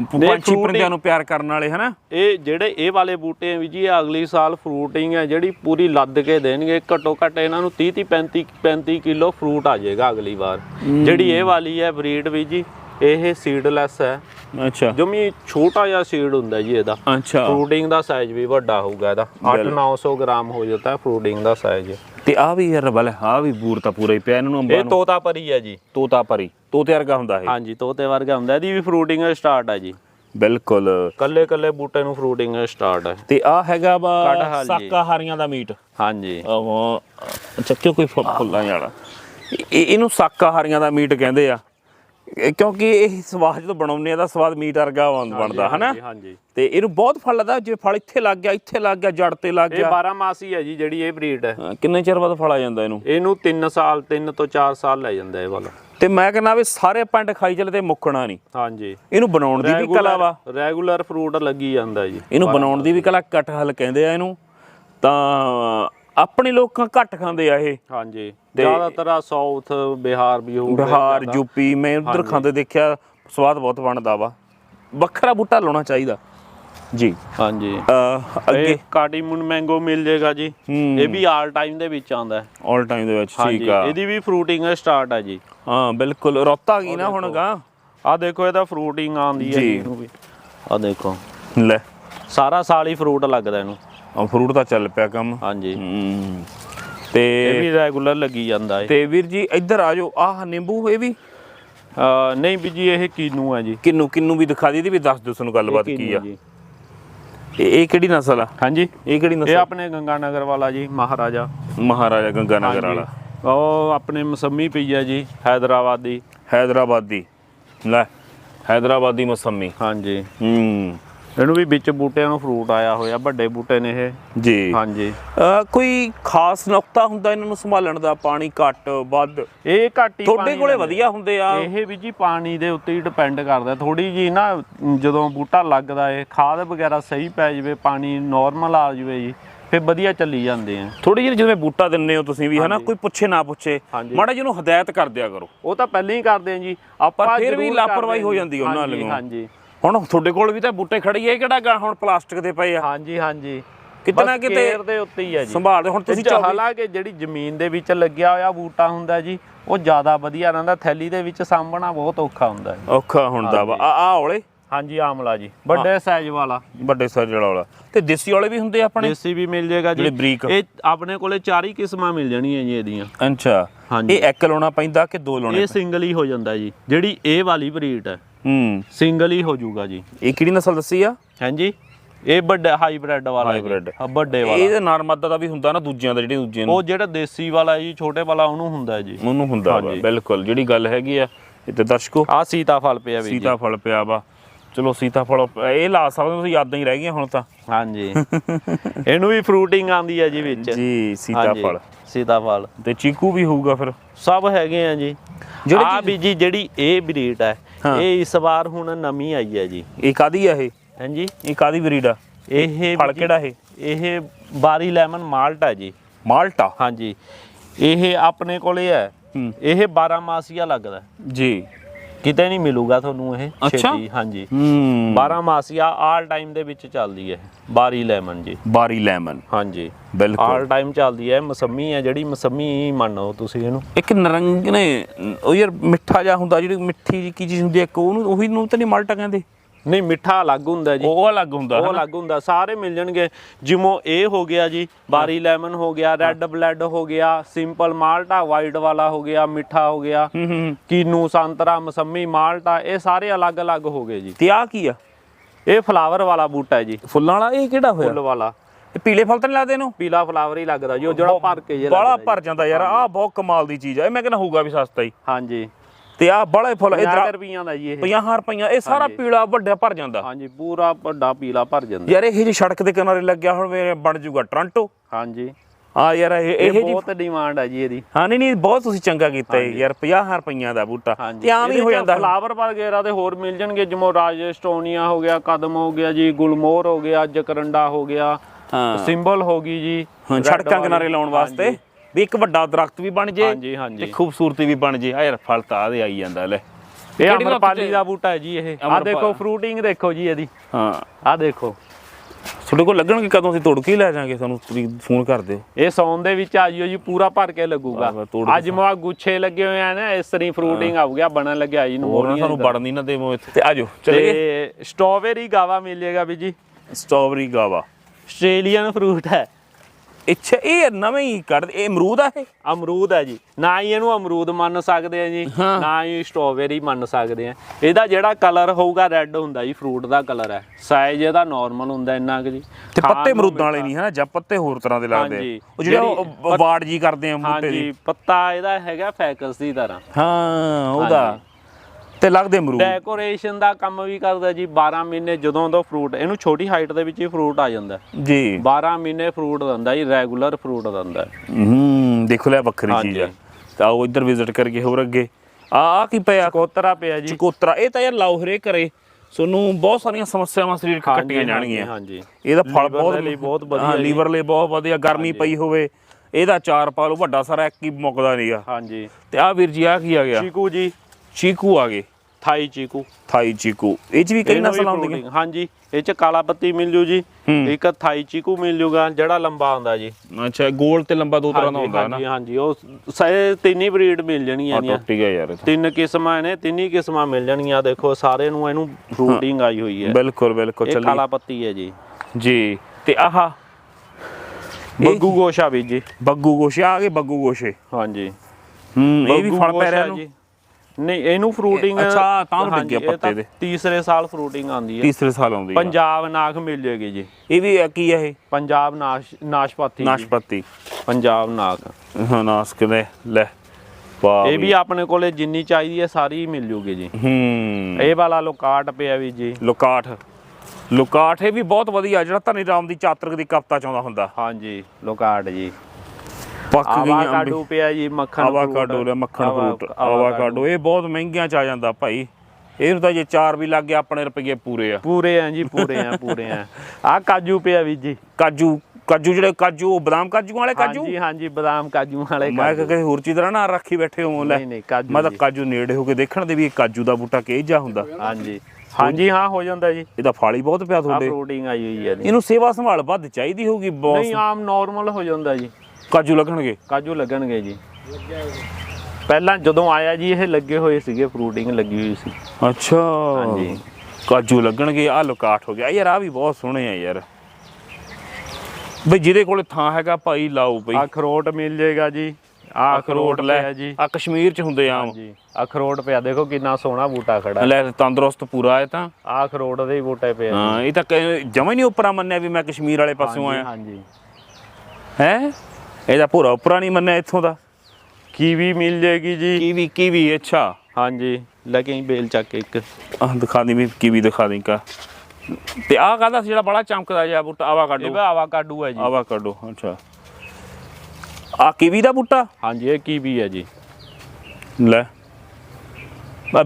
ਪੰਛੀ ਪਰਿੰਦਿਆਂ ਨੂੰ ਪਿਆਰ ਕਰਨ ਵਾਲੇ ਹਨਾ? ਇਹ ਜਿਹੜੇ ਇਹ ਵਾਲੇ ਬੂਟੇ ਆ ਵੀ ਜੀ ਇਹ ਅਗਲੀ ਸਾਲ ਫਰੂਟਿੰਗ ਹੈ ਜਿਹੜੀ ਪੂਰੀ ਲੱਦ ਕੇ ਦੇਣਗੇ ਘੱਟੋ ਘੱਟ ਇਹਨਾਂ ਨੂੰ 30 30 35 35 ਕਿਲੋ ਫਰੂਟ ਆ ਜਾਏਗਾ ਅਗਲੀ ਵਾਰ। ਜਿਹੜੀ ਇਹ ਵਾਲੀ ਹੈ ਬਰੀਡ ਵੀ ਜੀ ਇਹ ਸੀਡਲੈਸ ਹੈ ਅੱਛਾ। ਜਮੀ ਛੋਟਾ ਜਿਹਾ ਸੀਡ ਹੁੰਦਾ ਜੀ ਇਹਦਾ। ਅੱਛਾ। ਫਰੂਟਿੰਗ ਦਾ ਸਾਈਜ਼ ਵੀ ਵੱਡਾ ਹੋਊਗਾ ਇਹਦਾ। 8-900 ਗ੍ਰਾਮ ਹੋ ਜਾਂਦਾ ਫਰੂਟਿੰਗ ਦਾ ਸਾਈਜ਼ ਤੇ ਆ ਵੀ ਯਾਰ ਬਲ ਆ ਵੀ ਬੂਰ ਤਾਂ ਪੂਰਾ ਹੀ ਪਿਆ ਇਹਨਾਂ ਨੂੰ ਅੰਬਾਂ ਇਹ ਤੋਤਾ ਪਰੀ ਹੈ ਜੀ। ਤੋਤਾ ਪਰੀ ਤੋਤੇ ਵਰਗਾ ਹੁੰਦਾ ਇਹ। ਹਾਂਜੀ ਤੋਤੇ ਵਰਗਾ ਹੁੰਦਾ ਇਹਦੀ ਵੀ ਫਰੂਟਿੰਗ ਸਟਾਰਟ ਹੈ ਜੀ। ਬਿਲਕੁਲ। ਕੱਲੇ ਕੱਲੇ ਬੂਟੇ ਨੂੰ ਫਰੂਟਿੰਗ ਸਟਾਰਟ ਹੈ ਤੇ ਆ ਹੈਗਾ ਵਾ। ਸਾਕਾਹਾਰੀਆਂ ਦਾ ਮੀਟ। ਹਾਂਜੀ। ਉਹ ਚੱਕਿਓ ਕੋਈ ਫੁੱਲਾਂ ਵਾਲਾ ਇਹ ਇਹਨੂੰ ਸਾਕਾਹਾਰੀਆਂ ਦਾ ਮੀਟ ਕਹਿੰਦੇ ਆ। ਕਿਉਂਕਿ ਇਹ ਸਵਾਦ ਜਦੋਂ ਬਣਾਉਂਦੇ ਆ ਦਾ ਸਵਾਦ ਮੀਟ ਵਰਗਾ ਬਣ- ਬਣਦਾ ਹਨਾ? ਹਾਂਜੀ, ਹਾਂਜੀ। ਤੇ ਇਹਨੂੰ ਬਹੁਤ ਫਲ ਲੱਗਦਾ ਜੇ ਫਲ ਇੱਥੇ ਲੱਗ ਗਿਆ ਇੱਥੇ ਲੱਗ ਗਿਆ ਜੜ ਤੇ ਲੱਗ ਇਹ ਗਿਆ। 12 ਮਾਸੀ ਹੈ ਜੀ ਜਿਹੜੀ ਇਹ ਬਰੀਡ ਹੈ। ਹਾਂ, ਕਿੰਨੇ ਚਿਰ ਬਾਅਦ ਫਲ ਆ ਜਾਂਦਾ ਇਹਨੂੰ? ਇਹਨੂੰ 3 ਸਾਲ 3 ਤੋਂ 4 ਸਾਲ ਲੈ ਜਾਂਦਾ ਇਹ ਵਾਲਾ। ਤੇ ਮੈਂ ਕਹਿੰਦਾ ਵੀ ਸਾਰੇ ਪਿੰਡ ਖਾਈ ਚੱਲੇ ਤੇ ਮੁੱਕਣਾ ਨਹੀਂ। ਹਾਂਜੀ। ਇਹਨੂੰ ਬਣਾਉਣ ਦੀ ਵੀ ਕਲਾ ਵਾ। ਰੈਗੂਲਰ ਫਰੂਟ ਲੱਗੀ ਜਾਂਦਾ ਜੀ। ਇਹਨੂੰ ਬਣਾਉਣ ਦੀ ਵੀ ਕਲਾ ਕਟਹਲ ਕਹਿੰਦੇ ਆ ਇਹਨੂੰ। ਤਾਂ ਆਪਣੇ ਲੋਕਾਂ ਘੱਟ ਖਾਂਦੇ ਆ ਇਹ। ਹਾਂਜੀ। ਜ਼ਿਆਦਾਤਰ ਆ ਸਾਊਥ ਬਿਹਾਰ ਵੀ ਹੋਊਗਾ ਬਿਹਾਰ ਯੂਪੀ ਮੈਂ ਉਧਰ ਖਾਂਦੇ ਦੇਖਿਆ ਸਵਾਦ ਬਹੁਤ ਬਣਦਾ ਵਾ। ਵੱਖਰਾ ਬੂਟਾ ਲਾਉਣਾ ਚਾਹੀਦਾ। ਜੀ। ਹਾਂਜੀ। ਅੱਗੇ। ਕਾਟੀਮੂਨ ਮੈਂਗੋ ਮਿਲ ਜੇਗਾ ਜੀ। ਇਹ ਵੀ ਆਲ ਟਾਈਮ ਦੇ ਵਿੱਚ ਆਉਂਦਾ ਹੈ। ਆਲ ਟਾਈਮ ਦੇ ਵਿੱਚ ਠੀਕ ਆ। ਇਹਦੀ ਵੀ ਫਰੂਟਿੰਗ ਸਟਾਰਟ ਹੈ ਜੀ। ਹਾਂ ਬਿਲਕੁਲ। ਰੋਤਾ ਆ ਗਈ ਨਾ ਹੁਣ ਗਾ। ਆ ਦੇਖੋ ਇਹਦਾ ਫਰੂਟਿੰਗ ਆਉਂਦੀ ਹੈ ਜੀ। ਆ ਦੇਖੋ। ਲੈ। ਸਾਰਾ ਸਾਲ ਹੀ ਫਰੂਟ ਲੱਗਦਾ ਇਹਨੂੰ। ਆ ਫਰੂਟ ਤਾਂ ਚੱਲ ਪਿਆ ਕੰਮ। ਹਾਂਜੀ। ਹੂੰ। ਇਹ ਤੇ ਵੀ ਰੈਗੂਲਰ ਲੱਗੀ ਜਾਂਦਾ ਹੈ ਤੇ ਵੀਰ ਜੀ ਇੱਧਰ ਆ ਜਾਓ। ਆਹ ਨਿੰਬੂ ਇਹ ਵੀ? ਅਹ ਨਹੀਂ ਵੀ ਜੀ ਇਹ ਕੀਨੂ ਹੈ ਜੀ? ਕਿੰਨੂ ਕਿੰਨੂ ਵੀ ਦਿਖਾ ਦੀ ਤੇ ਵੀ ਦੱਸ ਦਿਓ ਸਾਨੂੰ ਗੱਲਬਾਤ ਇਹ ਕੀ ਕੀਨੂ ਆ। ਜੀ। ਇਹ ਇਹ ਕਿਹੜੀ ਨਸਲ ਆ? ਹਾਂਜੀ। ਇਹ ਕਿਹੜੀ ਇਹ ਨਸਲ ਆਪਣੇ ਗੰਗਾ ਨਗਰ ਵਾਲਾ ਜੀ ਮਹਾਰਾਜਾ। ਮਹਾਰਾਜਾ ਗੰਗਾ ਨਗਰ ਵਾਲਾ। ਉਹ ਆਪਣੇ ਮਸੰਮੀ ਪਈ ਹੈ ਜੀ ਹੈਦਰਾਬਾਦ। ਦੀ ਹੈਦਰਾਬਾਦੀ। ਲੈ ਹੈਦਰਾਬਾਦੀ ਮੌਸਮੀ। ਹਾਂਜੀ। ਹੂੰ। ਇਹਨੂੰ ਵੀ ਵਿੱਚ ਬੂਟਿਆਂ ਨੂੰ ਫਰੂਟ ਆਇਆ ਹੋਇਆ ਵੱਡੇ ਬੂਟੇ ਨੇ ਇਹ। ਜੀ। ਹਾਂਜੀ। ਕੋਈ ਖਾਸ ਨੁਕਤਾ ਹੁੰਦਾ ਇਹਨਾਂ ਨੂੰ ਸੰਭਾਲਣ ਦਾ ਪਾਣੀ ਘੱਟ ਵੱਧ? ਇਹ ਘੱਟ ਹੀ ਤੁਹਾਡੇ ਕੋਲੇ। ਵਧੀਆ ਹੁੰਦੇ ਆ? ਇਹ ਵੀ ਜੀ ਪਾਣੀ ਦੇ ਉੱਤੇ ਹੀ ਡਿਪੈਂਡ ਕਰਦਾ। ਥੋੜੀ ਜੀ ਨਾ ਜਦੋਂ ਬੂਟਾ ਲੱਗਦਾ ਏ ਖਾਦ ਵਗੈਰਾ ਸਹੀ ਪੈ ਜਾਵੇ ਪਾਣੀ ਨਾਰਮਲ ਆ ਜਾਵੇ ਜੀ ਫਿਰ ਵਧੀਆ ਚੱਲੀ ਜਾਂਦੇ ਆ। ਥੋੜੀ ਜਿਹੀ ਜਿਵੇਂ ਬੂਟਾ ਦਿੰਨੇ ਹੋ ਤੁਸੀਂ ਵੀ ਹਨਾ? ਕੋਈ ਪੁੱਛੇ ਨਾ ਪੁੱਛੇ। ਮਾੜਾ ਜਿਹਨੂੰ ਹਦਾਇਤ ਕਰ ਦਿਆ ਕਰੋ। ਉਹ ਤਾਂ ਪਹਿਲਾਂ ਹੀ ਕਰਦੇ ਆ ਜੀ। ਆਪਾਂ ਫਿਰ ਵੀ ਲਾਪਰਵਾਹੀ ਹੋ ਜਾਂਦੀ ਉਹਨਾਂ ਵੱਲੋਂ। ਹਾਂਜੀ। ਹੁਣ ਤੁਹਾਡੇ ਕੋਲ ਵੀ ਤਾਂ ਬੂਟੇ ਖੜੀ ਇਹ ਕਿਹੜਾ ਗਾ ਹੁਣ ਪਲਾਸਟਿਕ ਦੇ ਪਏ ਆ? ਹਾਂਜੀ ਹਾਂਜੀ। ਕਿਤੇ ਨਾ ਬਸ ਕਿਤੇ care ਦੇ ਉੱਤੇ ਹੀ ਹੈ ਜੀ। ਸੰਭਾਲਦੇ ਹੁਣ ਤੁਸੀਂ ਹਾਲਾਂਕਿ ਜਿਹੜੀ ਜ਼ਮੀਨ ਦੇ ਵਿੱਚ ਲੱਗਿਆ ਹੋਇਆ ਬੂਟਾ ਹੁੰਦਾ ਜੀ ਉਹ ਜ਼ਿਆਦਾ ਵਧੀਆ ਰਹਿੰਦਾ ਥੈਲੀ ਦੇ ਵਿੱਚ ਸਾਂਭਣਾ ਬਹੁਤ ਔਖਾ ਹੁੰਦਾ ਹੈ ਔਖਾ ਹੁੰਦਾ ਵਾ। ਆ ਆ ਔਲੇ? ਹਾਂਜੀ ਆਮਲਾ ਜੀ। ਵੱਡੇ ਸਾਈਜ਼ ਵਾਲਾ। ਵੱਡੇ ਸਾਈਜ਼ ਵਾਲਾ ਤੇ ਦੇਸੀ ਔਲੇ ਵੀ ਹੁੰਦੇ ਆ ਆਪਣੇ? ਦੇਸੀ ਵੀ ਮਿਲ ਜਾਏਗਾ ਜੀ। ਇਹ ਆਪਣੇ ਕੋਲੇ ਚਾਰ ਹੀ ਕਿਸਮਾਂ ਮਿਲ ਜਾਣੀਆਂ ਜੀ ਇਹਦੀਆਂ। ਅੱਛਾ। ਹਾਂਜੀ। ਇਹ ਇੱਕ ਲਾਉਣਾ ਪੈਂਦਾ ਕਿ ਦੋ ਲਾਉਣੇ ਇਹ ਸਿੰਗਲ ਹੀ ਹੋ ਜਾਂਦਾ ਜੀ। ਜਿਹੜੀ ਇਹ ਵਾਲੀ ਬਰੀਡ ਹੈ। ਹੂੰ। ਸਿੰਗਲ ਹੀ ਹੋ ਜਾਊਗਾ ਜੀ। ਇਹ ਕਿਹੜੀ ਨਸਲ ਦੱਸੀ ਆ? ਹਾਂਜੀ? ਇਹ ਵੱਡਾ ਹਾਈਬ੍ਰਿਡ ਵਾਲਾ ਜੀ। Hybrid। ਹਾਂ, ਵੱਡੇ ਵਾਲਾ। ਇਹਦੇ ਨਾਰਮਦਾ ਦਾ ਵੀ ਹੁੰਦਾ ਨਾ ਦੂਜਿਆਂ ਦਾ ਜਿਹੜੇ ਦੂਜੇ ਨੂੰ। ਉਹ ਜਿਹੜਾ ਦੇਸੀ ਵਾਲਾ ਜੀ ਛੋਟੇ ਵਾਲਾ ਉਹਨੂੰ ਹੁੰਦਾ ਜੀ। ਉਹਨੂੰ ਹੁੰਦਾ ਵਾ। ਬਿਲਕੁਲ। ਜਿਹੜੀ ਗੱਲ ਹੈਗੀ ਆ ਇਹ ਤੇ ਦਰਸ਼ਕੋ। ਆ ਸੀਤਾਫਲ ਪਿਆ ਵੀ ਜੀ। ਸੀਤਾਫਲ ਪਿਆ ਵਾ। ਚਲੋ ਸੀਤਾਫਲ ਇਹ ਲਾ ਸਕਦੇ ਤੁਸੀਂ ਯਾਦਾਂ ਹੀ ਰਹਿ ਗਈਆਂ ਹੁਣ ਤਾਂ। ਹਾਂਜੀ। ਇਹਨੂੰ ਵੀ ਫਰੂਟਿੰਗ ਆਂਦੀ ਹੈ ਜੀ ਵਿੱਚ। ਜੀ ਸੀਤਾਫਲ ਹਾਂਜੀ, ਸੀਤਾਫਲ। ਤੇ ਚੀਕੂ ਵੀ ਹੋਊਗਾ ਫਿਰ। ਸਭ ਹੈਗੇ ਆ ਜੀ। ਜਿਹੜੀ ਆ ਵੀ ਜੀ ਜਿਹੜੀ ਇਹ ਬਰੀਡ ਹਾਂ। ਇਹ ਇਸ ਵਾਰ ਹੁਣ ਨਵੀਂ ਆਈ ਹੈ ਜੀ। ਇਹ ਕਾਦੀ ਆ ਇਹ? ਹਾਂਜੀ। ਇਹ ਕਾਦੀ ਬਰੀਡ ਆ? ਇਹ ਫਲ ਕਿਹੜਾ ਇਹ? ਇਹ ਬਾਰੀ ਲੈਮਨ ਮਾਲਟ ਹੈ ਜੀ। ਮਾਲਟਾ? ਹਾਂਜੀ। ਇਹ ਆਪਣੇ ਕੋਲੇ ਹੈ। ਇਹ 12 ਮਾਸੀਆ ਲੱਗਦਾ। ਜੀ। ਕਿਤੇ ਨਹੀਂ ਮਿਲੂਗਾ ਤੁਹਾਨੂੰ ਇਹ। ਛੇਤੀ ਹਾਂਜੀ। ਹੂੰ। 12 ਮਾਸੀਆ ਆਲ ਟਾਈਮ ਦੇ ਵਿੱਚ ਚੱਲਦੀ ਹੈ ਬਾਰੀ ਲੈਮਨ ਜੀ। ਬਾਰੀ ਲੈਮਨ। ਹਾਂਜੀ। ਬਿਲਕੁਲ। ਆਲ ਟਾਈਮ ਚੱਲਦੀ ਹੈ ਮਸੰਮੀ ਹੈ ਜਿਹੜੀ ਮਸੰਮੀ ਮੰਨੋ ਤੁਸੀਂ ਇਹਨੂੰ। ਇੱਕ ਨਰੰਗ ਨੇ ਉਹ ਯਾਰ ਮਿੱਠਾ ਜਿਹਾ ਹੁੰਦਾ ਜਿਹੜੀ ਮਿੱਠੀ ਜਿਹੀ ਕੀ ਚੀਜ਼ ਹੁੰਦੀ ਹੈ ਇੱਕ ਉਹਨੂੰ ਉਹੀ ਨੂੰ ਤਾਂ ਨਹੀਂ ਮਾਲਟਾ ਕਹਿੰਦੇ। ਨਹੀਂ ਮਿੱਠਾ ਅਲੱਗ ਹੁੰਦਾ ਜੀ। ਉਹ ਅਲੱਗ ਹੁੰਦਾ ਉਹ? ਅਲੱਗ ਹੁੰਦਾ ਸਾਰੇ ਮਿਲ ਜਾਣਗੇ। ਜਿਮੋ ਇਹ ਹੋ ਗਿਆ ਜੀ ਬਾਰੀ ਲੈਮਨ ਹੋ ਗਿਆ ਰੈੱਡ ਬਲੈਡ ਹੋ ਗਿਆ ਸਿੰਪਲ ਮਾਲਟਾ ਵਾਈਟ ਵਾਲਾ ਹੋ ਗਿਆ ਮਿੱਠਾ ਹੋ ਗਿਆ। ਕੀਨੂ ਸੰਤਰਾ ਮਸੰਮੀ ਮਾਲਟਾ ਇਹ ਸਾਰੇ ਅਲੱਗ-ਅਲੱਗ ਹੋ ਗਏ ਜੀ। ਤੇ ਆ ਕੀ ਆ? ਇਹ ਫਲਾਵਰ ਵਾਲਾ ਬੂਟਾ ਹੈ ਜੀ। ਫੁੱਲਾਂ ਵਾਲਾ ਇਹ ਕਿਹੜਾ ਫੁੱਲ ਹੋਇਆ ਵਾਲਾ। ਇਹ ਪੀਲੇ ਫਲ ਤਾਂ ਨਹੀਂ ਲੱਗਦੇ ਇਹਨੂੰ? ਪੀਲਾ ਫਲਾਵਰ ਹੀ ਲੱਗਦਾ ਜੀ ਉਹ ਜਿਹੜਾ ਭਰ ਕੇ ਜੇ ਬੜਾ ਭਰ ਜਾਂਦਾ ਯਾਰ ਆਹ ਬਹੁਤ ਕਮਾਲ ਦੀ ਚੀਜ਼ ਆ। ਇਹ ਮੈਂ ਕਹਿੰਦਾ ਹੋਊਗਾ ਵੀ ਸਸਤਾ ਹੀ। ਹਾਂਜੀ ਤੇ ਆਹ ਬੜਾ ਫੁੱਲ ਇਹ 50 ਰੁਪਈਆਂ ਦਾ ਜੀ ਇਹ। 50 ਰੁਪਈਆ ਇਹ ਸਾਰਾ। ਪੀਲਾ ਵੱਡਾ ਭਰ ਜਾਂਦਾ। ਹਾਂਜੀ ਪੂਰਾ ਵੱਡਾ ਪੀਲਾ ਭਰ ਜਾਂਦਾ। ਯਾਰ ਇਹ ਜੀ ਸੜਕ ਦੇ ਕਿਨਾਰੇ ਲੱਗਿਆ ਹੁਣ ਮੇਰੇ ਬਣ ਜੂਗਾ ਟ੍ਰਾਂਟੋ। ਹਾਂਜੀ। ਆ ਯਾਰ ਇਹ ਇਹ ਬਹੁਤ ਡਿਮਾਂਡ ਹੈ ਜੀ ਇਹਦੀ। ਹਾਂ ਨਹੀਂ ਨਹੀਂ ਬਹੁਤ ਤੁਸੀਂ ਚੰਗਾ ਕੀਤਾ ਯਾਰ 50 ਰੁਪਈਆ ਦਾ ਬੂਟਾ। ਤੇ ਆਮ ਹੀ ਹੋ ਜਾਂਦਾ। ਫਲਾਵਰ ਵਗੈਰਾ ਦੇ ਹੋਰ ਮਿਲ ਜਾਣਗੇ ਜਿਵੇਂ ਰਾਜਸਟੋਨੀਆ ਹੋ ਗਿਆ ਕਦਮ ਹੋ ਗਿਆ ਜੀ ਗੁਲਮੋਹਰ ਹੋ ਗਿਆ ਜਕਰੰਡਾ ਹੋ ਗਿਆ ਹਾਂ। ਸਿੰਬਲ ਹੋ ਗਈ ਜੀ ਹਾਂ ਸੜਕਾਂ। ਕਿਨਾਰੇ ਲਾਉਣ ਵਾਸਤੇ। ਵੀ ਇੱਕ ਵੱਡਾ ਦਰਖਤ ਵੀ ਬਣ ਜੇ ਹਾਂਜੀ ਹਾਂਜੀ। ਤੇ ਖੂਬਸੂਰਤੀ ਵੀ ਬਣ ਜੇ। ਆ ਯਾਰ ਫਲ ਤਾਂ ਆਦੇ ਆਈ ਜਾਂਦਾ ਲੈ। ਇਹ ਕਿਹੜੀ ਰੁੱਤ ਅਮਰਪਾਲੀ ਚ? ਦਾ ਬੂਟਾ ਹੈ ਜੀ ਇਹ। ਆ। ਦੇਖੋ ਫਰੂਟਿੰਗ ਦੇਖੋ ਜੀ ਇਹਦੀ। ਹਾਂ। ਆ ਦੇਖੋ। ਤੁਹਾਡੇ ਕੋਲ ਲੱਗਣਗੇ ਕਦੋਂ ਅਸੀਂ ਤੋੜ ਕੇ ਹੀ ਲੈ ਜਾਾਂਗੇ ਤੁਹਾਨੂੰ ਤੁਸੀਂ ਫੋਨ ਕਰ ਦਿਓ। ਇਹ ਸੌਣ ਦੇ ਵਿੱਚ ਆ ਜਿਓ ਜੀ ਪੂਰਾ ਭਰ ਕੇ ਲੱਗੂਗਾ। ਵਾਹ, ਤੋੜ ਕੇ ਅੱਜ ਮਾ ਗੁੱਛੇ ਲੱਗੇ ਹੋਏ ਆ ਨਾ ਇਸ ਤਰ੍ਹਾਂ ਫਰੂਟਿੰਗ ਆ ਗਿਆ ਬਣਨ ਲੱਗਿਆ ਜੀ ਹੋਰ ਨਾ ਸਾਨੂੰ ਨਹੀਂ ਨਾ ਦੇਵੋ ਇੱਥੇ। ਤੇ ਆਜੋ ਚਲੇ ਤੇ ਸਟ੍ਰਾਬੇਰੀ ਗਾਵਾ ਮਿਲੇਗਾ ਵੀ ਜੀ। ਸਟ੍ਰਾਬੇਰੀ ਗਾਵਾ। ਆਸਟ੍ਰੇਲੀਅਨ ਫਰੂਟ ਹੈ। ਅੱਛਾ ਇਹ ਨਵੇਂ ਹੀ ਕੱਢ ਇਹ ਅਮਰੂਦ ਆ ਇਹ? ਅਮਰੂਦ ਹੈ ਜੀ। ਨਾ ਹੀ ਇਹਨੂੰ ਅਮਰੂਦ ਮੰਨ ਸਕਦੇ ਆ ਜੀ ਹਾਂ। ਨਾ ਹੀ ਸਟ੍ਰਾਬੇਰੀ ਮੰਨ ਸਕਦੇ ਆ। ਇਹਦਾ ਜਿਹੜਾ ਕਲਰ ਹੋਊਗਾ ਰੈੱਡ ਹੁੰਦਾ ਜੀ ਫਰੂਟ ਦਾ ਕਲਰ ਹੈ ਸਾਈਜ਼ ਇਹਦਾ ਨਾਰਮਲ ਹੁੰਦਾ ਇੰਨਾ ਕੁ ਜੀ। ਤੇ ਖਾਣ ਪੱਤੇ ਨੂੰ ਅਮਰੂਦਾਂ ਵਾਲੇ। ਨਹੀਂ ਹਨਾ? ਜਾਂ ਪੱਤੇ ਹੋਰ ਤਰ੍ਹਾਂ ਦੇ ਲੱਗਦੇ ਆ। ਹਾਂਜੀ। ਉਹ ਜਿਹੜਾ ਵਾੜ ਜੀ ਕਰਦੇ ਆ ਬੂਟੇ ਹਾਂਜੀ ਦੀ। ਪੱਤਾ ਇਹਦਾ ਹੈਗਾ ਫੈਕਸ ਦੀ ਤਰ੍ਹਾਂ। ਹਾਂ ਉਹਦਾ। ਤੇ ਲੱਗਦੇ ਅਮਰੂਦ ਡੈਕੋਰੇਸ਼ਨ ਦਾ ਕੰਮ ਵੀ ਕਰਦਾ ਜੀ 12 ਮਹੀਨੇ ਜਦੋਂ ਤੋਂ ਫਰੂਟ ਇਹਨੂੰ ਛੋਟੀ ਹਾਈਟ ਦੇ ਵਿੱਚ ਹੀ ਫਰੂਟ ਆ ਜਾਂਦਾ। ਜੀ। 12 ਮਹੀਨੇ ਫਰੂਟ ਦਿੰਦਾ ਜੀ ਰੈਗੂਲਰ ਫਰੂਟ ਦਿੰਦਾ। ਹੂੰ ਦੇਖੋ ਲੈ ਵੱਖਰੀ ਚੀਜ਼ ਆ। ਹਾਂਜੀ। ਤਾਂ ਉਹ ਇੱਧਰ ਵਿਜ਼ਿਟ ਕਰਕੇ ਹੋਰ ਅੱਗੇ। ਆ ਆ ਕੀ ਪਿਆ? ਕੋਤਰਾ ਪਿਆ ਜੀ। ਚਕੋਤਰਾ ਇਹ ਤਾਂ ਯਾਰ ਲਾਓ ਹਰੇ ਕਰੇ ਤੁਹਾਨੂੰ ਬਹੁਤ ਸਾਰੀਆਂ ਸਮੱਸਿਆਵਾਂ ਸਰੀਰਕ ਹਾਂਜੀ, ਕੱਟੀਆਂ ਜਾਣਗੀਆਂ। ਹਾਂਜੀ। ਇਹਦਾ ਫਲ ਬਹੁਤ ਲਈ ਬਹੁਤ ਵਧੀਆ ਹਾਂ। ਲੀਵਰ ਲਈ ਬਹੁਤ ਵਧੀਆ ਗਰਮੀ ਪਈ ਹੋਵੇ ਇਹਦਾ ਚਾਰ ਪਾ ਲਓ ਵੱਡਾ ਸਾਰਾ ਇੱਕ ਹੀ ਮੁੱਕਦਾ ਨਹੀਂਗਾ ਹਾਂਜੀ। ਤੇ ਆ ਵੀਰ ਜੀ ਆ ਕੀ ਆ ਗਿਆ? ਚੀਕੂ ਜੀ। ਚੀਕੂ ਆ ਗਏ ਥਾਈ ਚੀਕੂ। ਥਾਈ ਚੀਕੂ। ਇਹ ਚ ਵੀ ਕਈ ਇਹਨੂੰ ਨਸਲਾਂ fruiting- ਹਾਂਜੀ ਇਹ ਚ ਕਾਲਾ ਪੱਤੀ ਮਿਲ ਜੂ ਜੀ ਹੂੰ। ਇੱਕ ਥਾਈ ਚੀਕੂ ਮਿਲ ਜੂਗਾ ਜਿਹੜਾ ਲੰਬਾ ਹੁੰਦਾ ਜੀ। ਅੱਛਾ ਗੋਲ ਤੇ ਲੰਬਾ ਦੋ ਤਰ੍ਹਾਂ ਦਾ ਹੁੰਦਾ ਹੈ ਨਾ ਹਾਂਜੀ ਹਾਂਜੀ ਉਹ ਸਾਰੇ ਤਿੰਨ ਹੀ ਬਰੀਡ ਮਿਲ ਜਾਣਗੀਆਂ ਆ ਇਹਦੀਆਂ। ਟੁੱਟ ਗਿਆ ਯਾਰ ਇਹ ਤਾਂ। ਤਿੰਨ ਕਿਸਮਾਂ ਨੇ ਤਿੰਨ ਕਿਸਮਾਂ ਮਿਲ ਜਾਣਗੀਆਂ ਦੇਖੋ ਸਾਰੇ ਨੂੰ ਇਹਨੂੰ ਫਰੂਟਿੰਗ ਆਈ ਹੋਈ ਹੈ। ਬਿਲਕੁਲ ਬਿਲਕੁਲ ਇਹ ਚੱਲੀ ਕਾਲਾ ਪੱਤੀ ਹੈ ਜੀ। ਜੀ ਤੇ ਆਹ। ਬੱਗੂ ਗੋਸ਼ਾ ਵੀ ਜੀ। ਬੱਗੂ ਗੋਸ਼ੇ ਆ ਗਏ ਬੱਗੂ ਗੋਸ਼ੇ। ਹਾਂਜੀ। ਹੂੰ ਇਹ ਵੀ ਬੱਗੂ ਫਲ ਪੈ ਰਿਹਾ ਨੂੰ ਜੀ। ਨਹੀਂ ਇਹਨੂੰ ਫਰੂਟਿੰਗ ਅੱਛਾ, ਤਾਂ ਨੂੰ ਡਿੱਗਿਆ ਪੱਤੇ ਦੇ। ਤੀਸਰੇ ਸਾਲ ਫਰੂਟਿੰਗ ਆਉਂਦੀ ਹੈ। ਤੀਸਰੇ ਸਾਲ ਆਉਂਦੀ ਆ। ਪੰਜਾਬ ਨਾਖ ਮਿਲ ਜੇਗੀ ਜੀ। ਇਹ ਵੀ ਕੀ ਹੈ ਇਹ? ਪੰਜਾਬ ਨਾਸ਼ ਨਾਸ਼ਪਾਤੀ। ਨਾਸ਼ਪਤੀ। ਪੰਜਾਬ ਨਾਖ ਹਾਂ ਨਾਸਕ ਦੇ ਲੈ ਵਾਹ ਇਹ ਵੀ ਆਪਣੇ ਕੋਲੇ ਜਿੰਨੀ ਚਾਹੀਦੀ ਹੈ ਸਾਰੀ ਮਿਲ ਜੂਗੀ ਜੀ। ਹੂੰ। ਇਹ ਵਾਲਾ ਲੋਕਾਟ ਪਿਆ ਵੀ ਜੀ। ਲੁਕਾਠ ਲੁਕਾਠ ਇਹ ਵੀ ਬਹੁਤ ਵਧੀਆ ਜਿਹੜਾ ਧਨੀ ਰਾਮ ਦੀ ਚਾਤਰਕ ਦੀ ਕਵਿਤਾ ਚਾਹੁੰਦਾ ਹੁੰਦਾ। ਹਾਂਜੀ ਲੋਕਾਟ ਜੀ। ਪੱਕ ਗਈਆਂ ਆਵਾਕਾਡੋ ਪਿਆ ਜੀ ਮੱਖਣ ਆਵਾਕਾਡੋ ਲੈ ਮੱਖਣ ਫਰੂਟ ਆਵਾਕਾਡੋ। ਇਹ ਬਹੁਤ ਮਹਿੰਗੀਆਂ ਚ ਆ ਜਾਂਦਾ ਭਾਈ। ਇਹਨੂੰ ਤਾਂ ਜੇ ਚਾਰ ਵੀ ਲੱਗ ਗਿਆ ਆਪਣੇ ਰੁਪਏ ਪੂਰੇ ਆ। ਪੂਰੇ ਆ ਜੀ ਪੂਰੇ ਆ ਪੂਰੇ ਆ। ਆ ਕਾਜੂ ਪਿਆ ਵੀ ਜੀ। ਕਾਜੂ ਕਾਜੂ ਜਿਹੜੇ ਕਾਜੂ ਉਹ ਬਦਾਮ ਕਾਜੂ ਵਾਲੇ ਕਾਜੂ? ਹਾਂਜੀ ਹਾਂਜੀ ਬਦਾਮ ਕਾਜੂ ਵਾਲੇ ਮੈਂ ਕਿਹਾ ਹੋਰ ਚੀਜ਼ ਤਰ੍ਹਾਂ ਨਾ ਰੱਖੀ ਬੈਠੇ ਹੋ ਲੈ। ਨਹੀਂ, ਨਹੀਂ, ਕਾਜੂ ਮੈਂ ਤਾਂ। ਕਾਜੂ ਨੇੜੇ ਹੋ ਕੇ ਦੇਖਣ ਦੇ ਵੀ ਇਹ ਕਾਜੂ ਦਾ ਬੂਟਾ ਕਿਹ ਜਾ ਹੁੰਦਾ। ਹਾਂਜੀ। ਹਾਂਜੀ ਹਾਂ ਹੋ ਜਾਂਦਾ ਜੀ। ਇਹਦਾ ਫਲ ਹੀ ਬਹੁਤ ਪਿਆ ਆ ਤੁਹਾਡੇ। ਪ੍ਰੋਟੀਨ ਆਈ ਹੋਈ ਹੈ ਇਹਨੂੰ ਸੇਵਾ ਸੰਭਾਲ ਵੱਧ ਚਾਹੀਦੀ ਹੋਊਗੀ ਬੌਸ। ਨਹੀਂ ਆਮ ਨਾਰਮਲ ਹੋ ਜਾਂਦਾ ਜੀ। ਕਾਜੂ ਲੱਗਣਗੇ? ਕਾਜੂ ਲੱਗਣਗੇ ਜੀ। ਪਹਿਲਾਂ ਜਦੋਂ ਆਇਆ ਜੀ ਇਹ ਲੱਗੇ ਹੋਏ ਸੀਗੇ ਫਰੂਟਿੰਗ ਲੱਗੀ ਹੋਈ ਸੀ। ਅੱਛਾ। ਹਾਂਜੀ। ਕਾਜੂ ਲੱਗਣਗੇ ਆ ਲੋਕਾਟ ਹੋ ਗਿਆ। ਯਾਰ ਆ ਵੀ ਬਹੁਤ ਸੋਹਣੇ ਆ ਯਾਰ। ਬਈ ਜਿਹਦੇ ਕੋਲੇ ਥਾਂ ਹੈਗਾ ਭਾਈ ਲਾਓ ਬਈ। ਅਖਰੋਟ ਮਿਲ ਜੇਗਾ ਜੀ। ਆ ਅਖਰੋਟ ਲੈ। ਪਿਆ ਜੀ। ਆ ਕਸ਼ਮੀਰ ਚ ਹੁੰਦੇ ਆਮ ਹਾਂਜੀ। ਅਖਰੋਟ ਪਿਆ। ਦੇਖੋ ਕਿੰਨਾ ਸੋਹਣਾ ਬੂਟਾ ਖੜਾ। ਲੈ ਤੰਦਰੁਸਤ ਪੂਰਾ ਹੈ ਤਾਂ। ਆ ਅਖਰੋਟ ਦੇ ਹੀ ਬੂਟੇ ਪਏ ਆ ਹਾਂ ਇਹ ਤਾਂ ਜਮਾ ਹੀ ਨਹੀਂ ਉੱਪਰਾ ਮੰਨਿਆ ਵੀ ਮੈਂ ਕਸ਼ਮੀਰ ਵਾਲੇ ਪਾਸੋਂ ਆਇਆ। ਹਾਂਜੀ। ਹੈ? ਇਹਦਾ ਪੂਰਾ ਉੱਪਰਾ ਨਹੀਂ ਮੰਨਿਆ ਇੱਥੋਂ ਦਾ। ਕੀਵੀ ਮਿਲ ਜੇਗੀ ਜੀ। ਕੀਵੀ ਕੀਵੀ ਅੱਛਾ। ਹਾਂਜੀ ਲੈ ਕੇ ਆਈ ਬੇਲ ਚੱਕ ਕੇ ਇੱਕ। ਆਹ ਦਿਖਾ ਦੀ ਵੀ ਕੀਵੀ ਦਿਖਾ ਦੀ ਕਾ ਤੇ ਆਹ ਕਾਹਦਾ ਸੀ ਜਿਹੜਾ ਬੜਾ ਚਮਕਦਾ ਜਿਹਾ ਬੂਟਾ ਆਵਾ ਇਹ ਕਾਡੋ ਆਵਾ ਕਾਡੂ ਹੈ ਜੀ। ਆਵਾ ਕਾਡੋ ਅੱਛਾ। ਆ ਕੀਵੀ ਦਾ ਬੂਟਾ? ਹਾਂਜੀ ਇਹ ਕੀਵੀ ਹੈ ਜੀ। ਲੈ।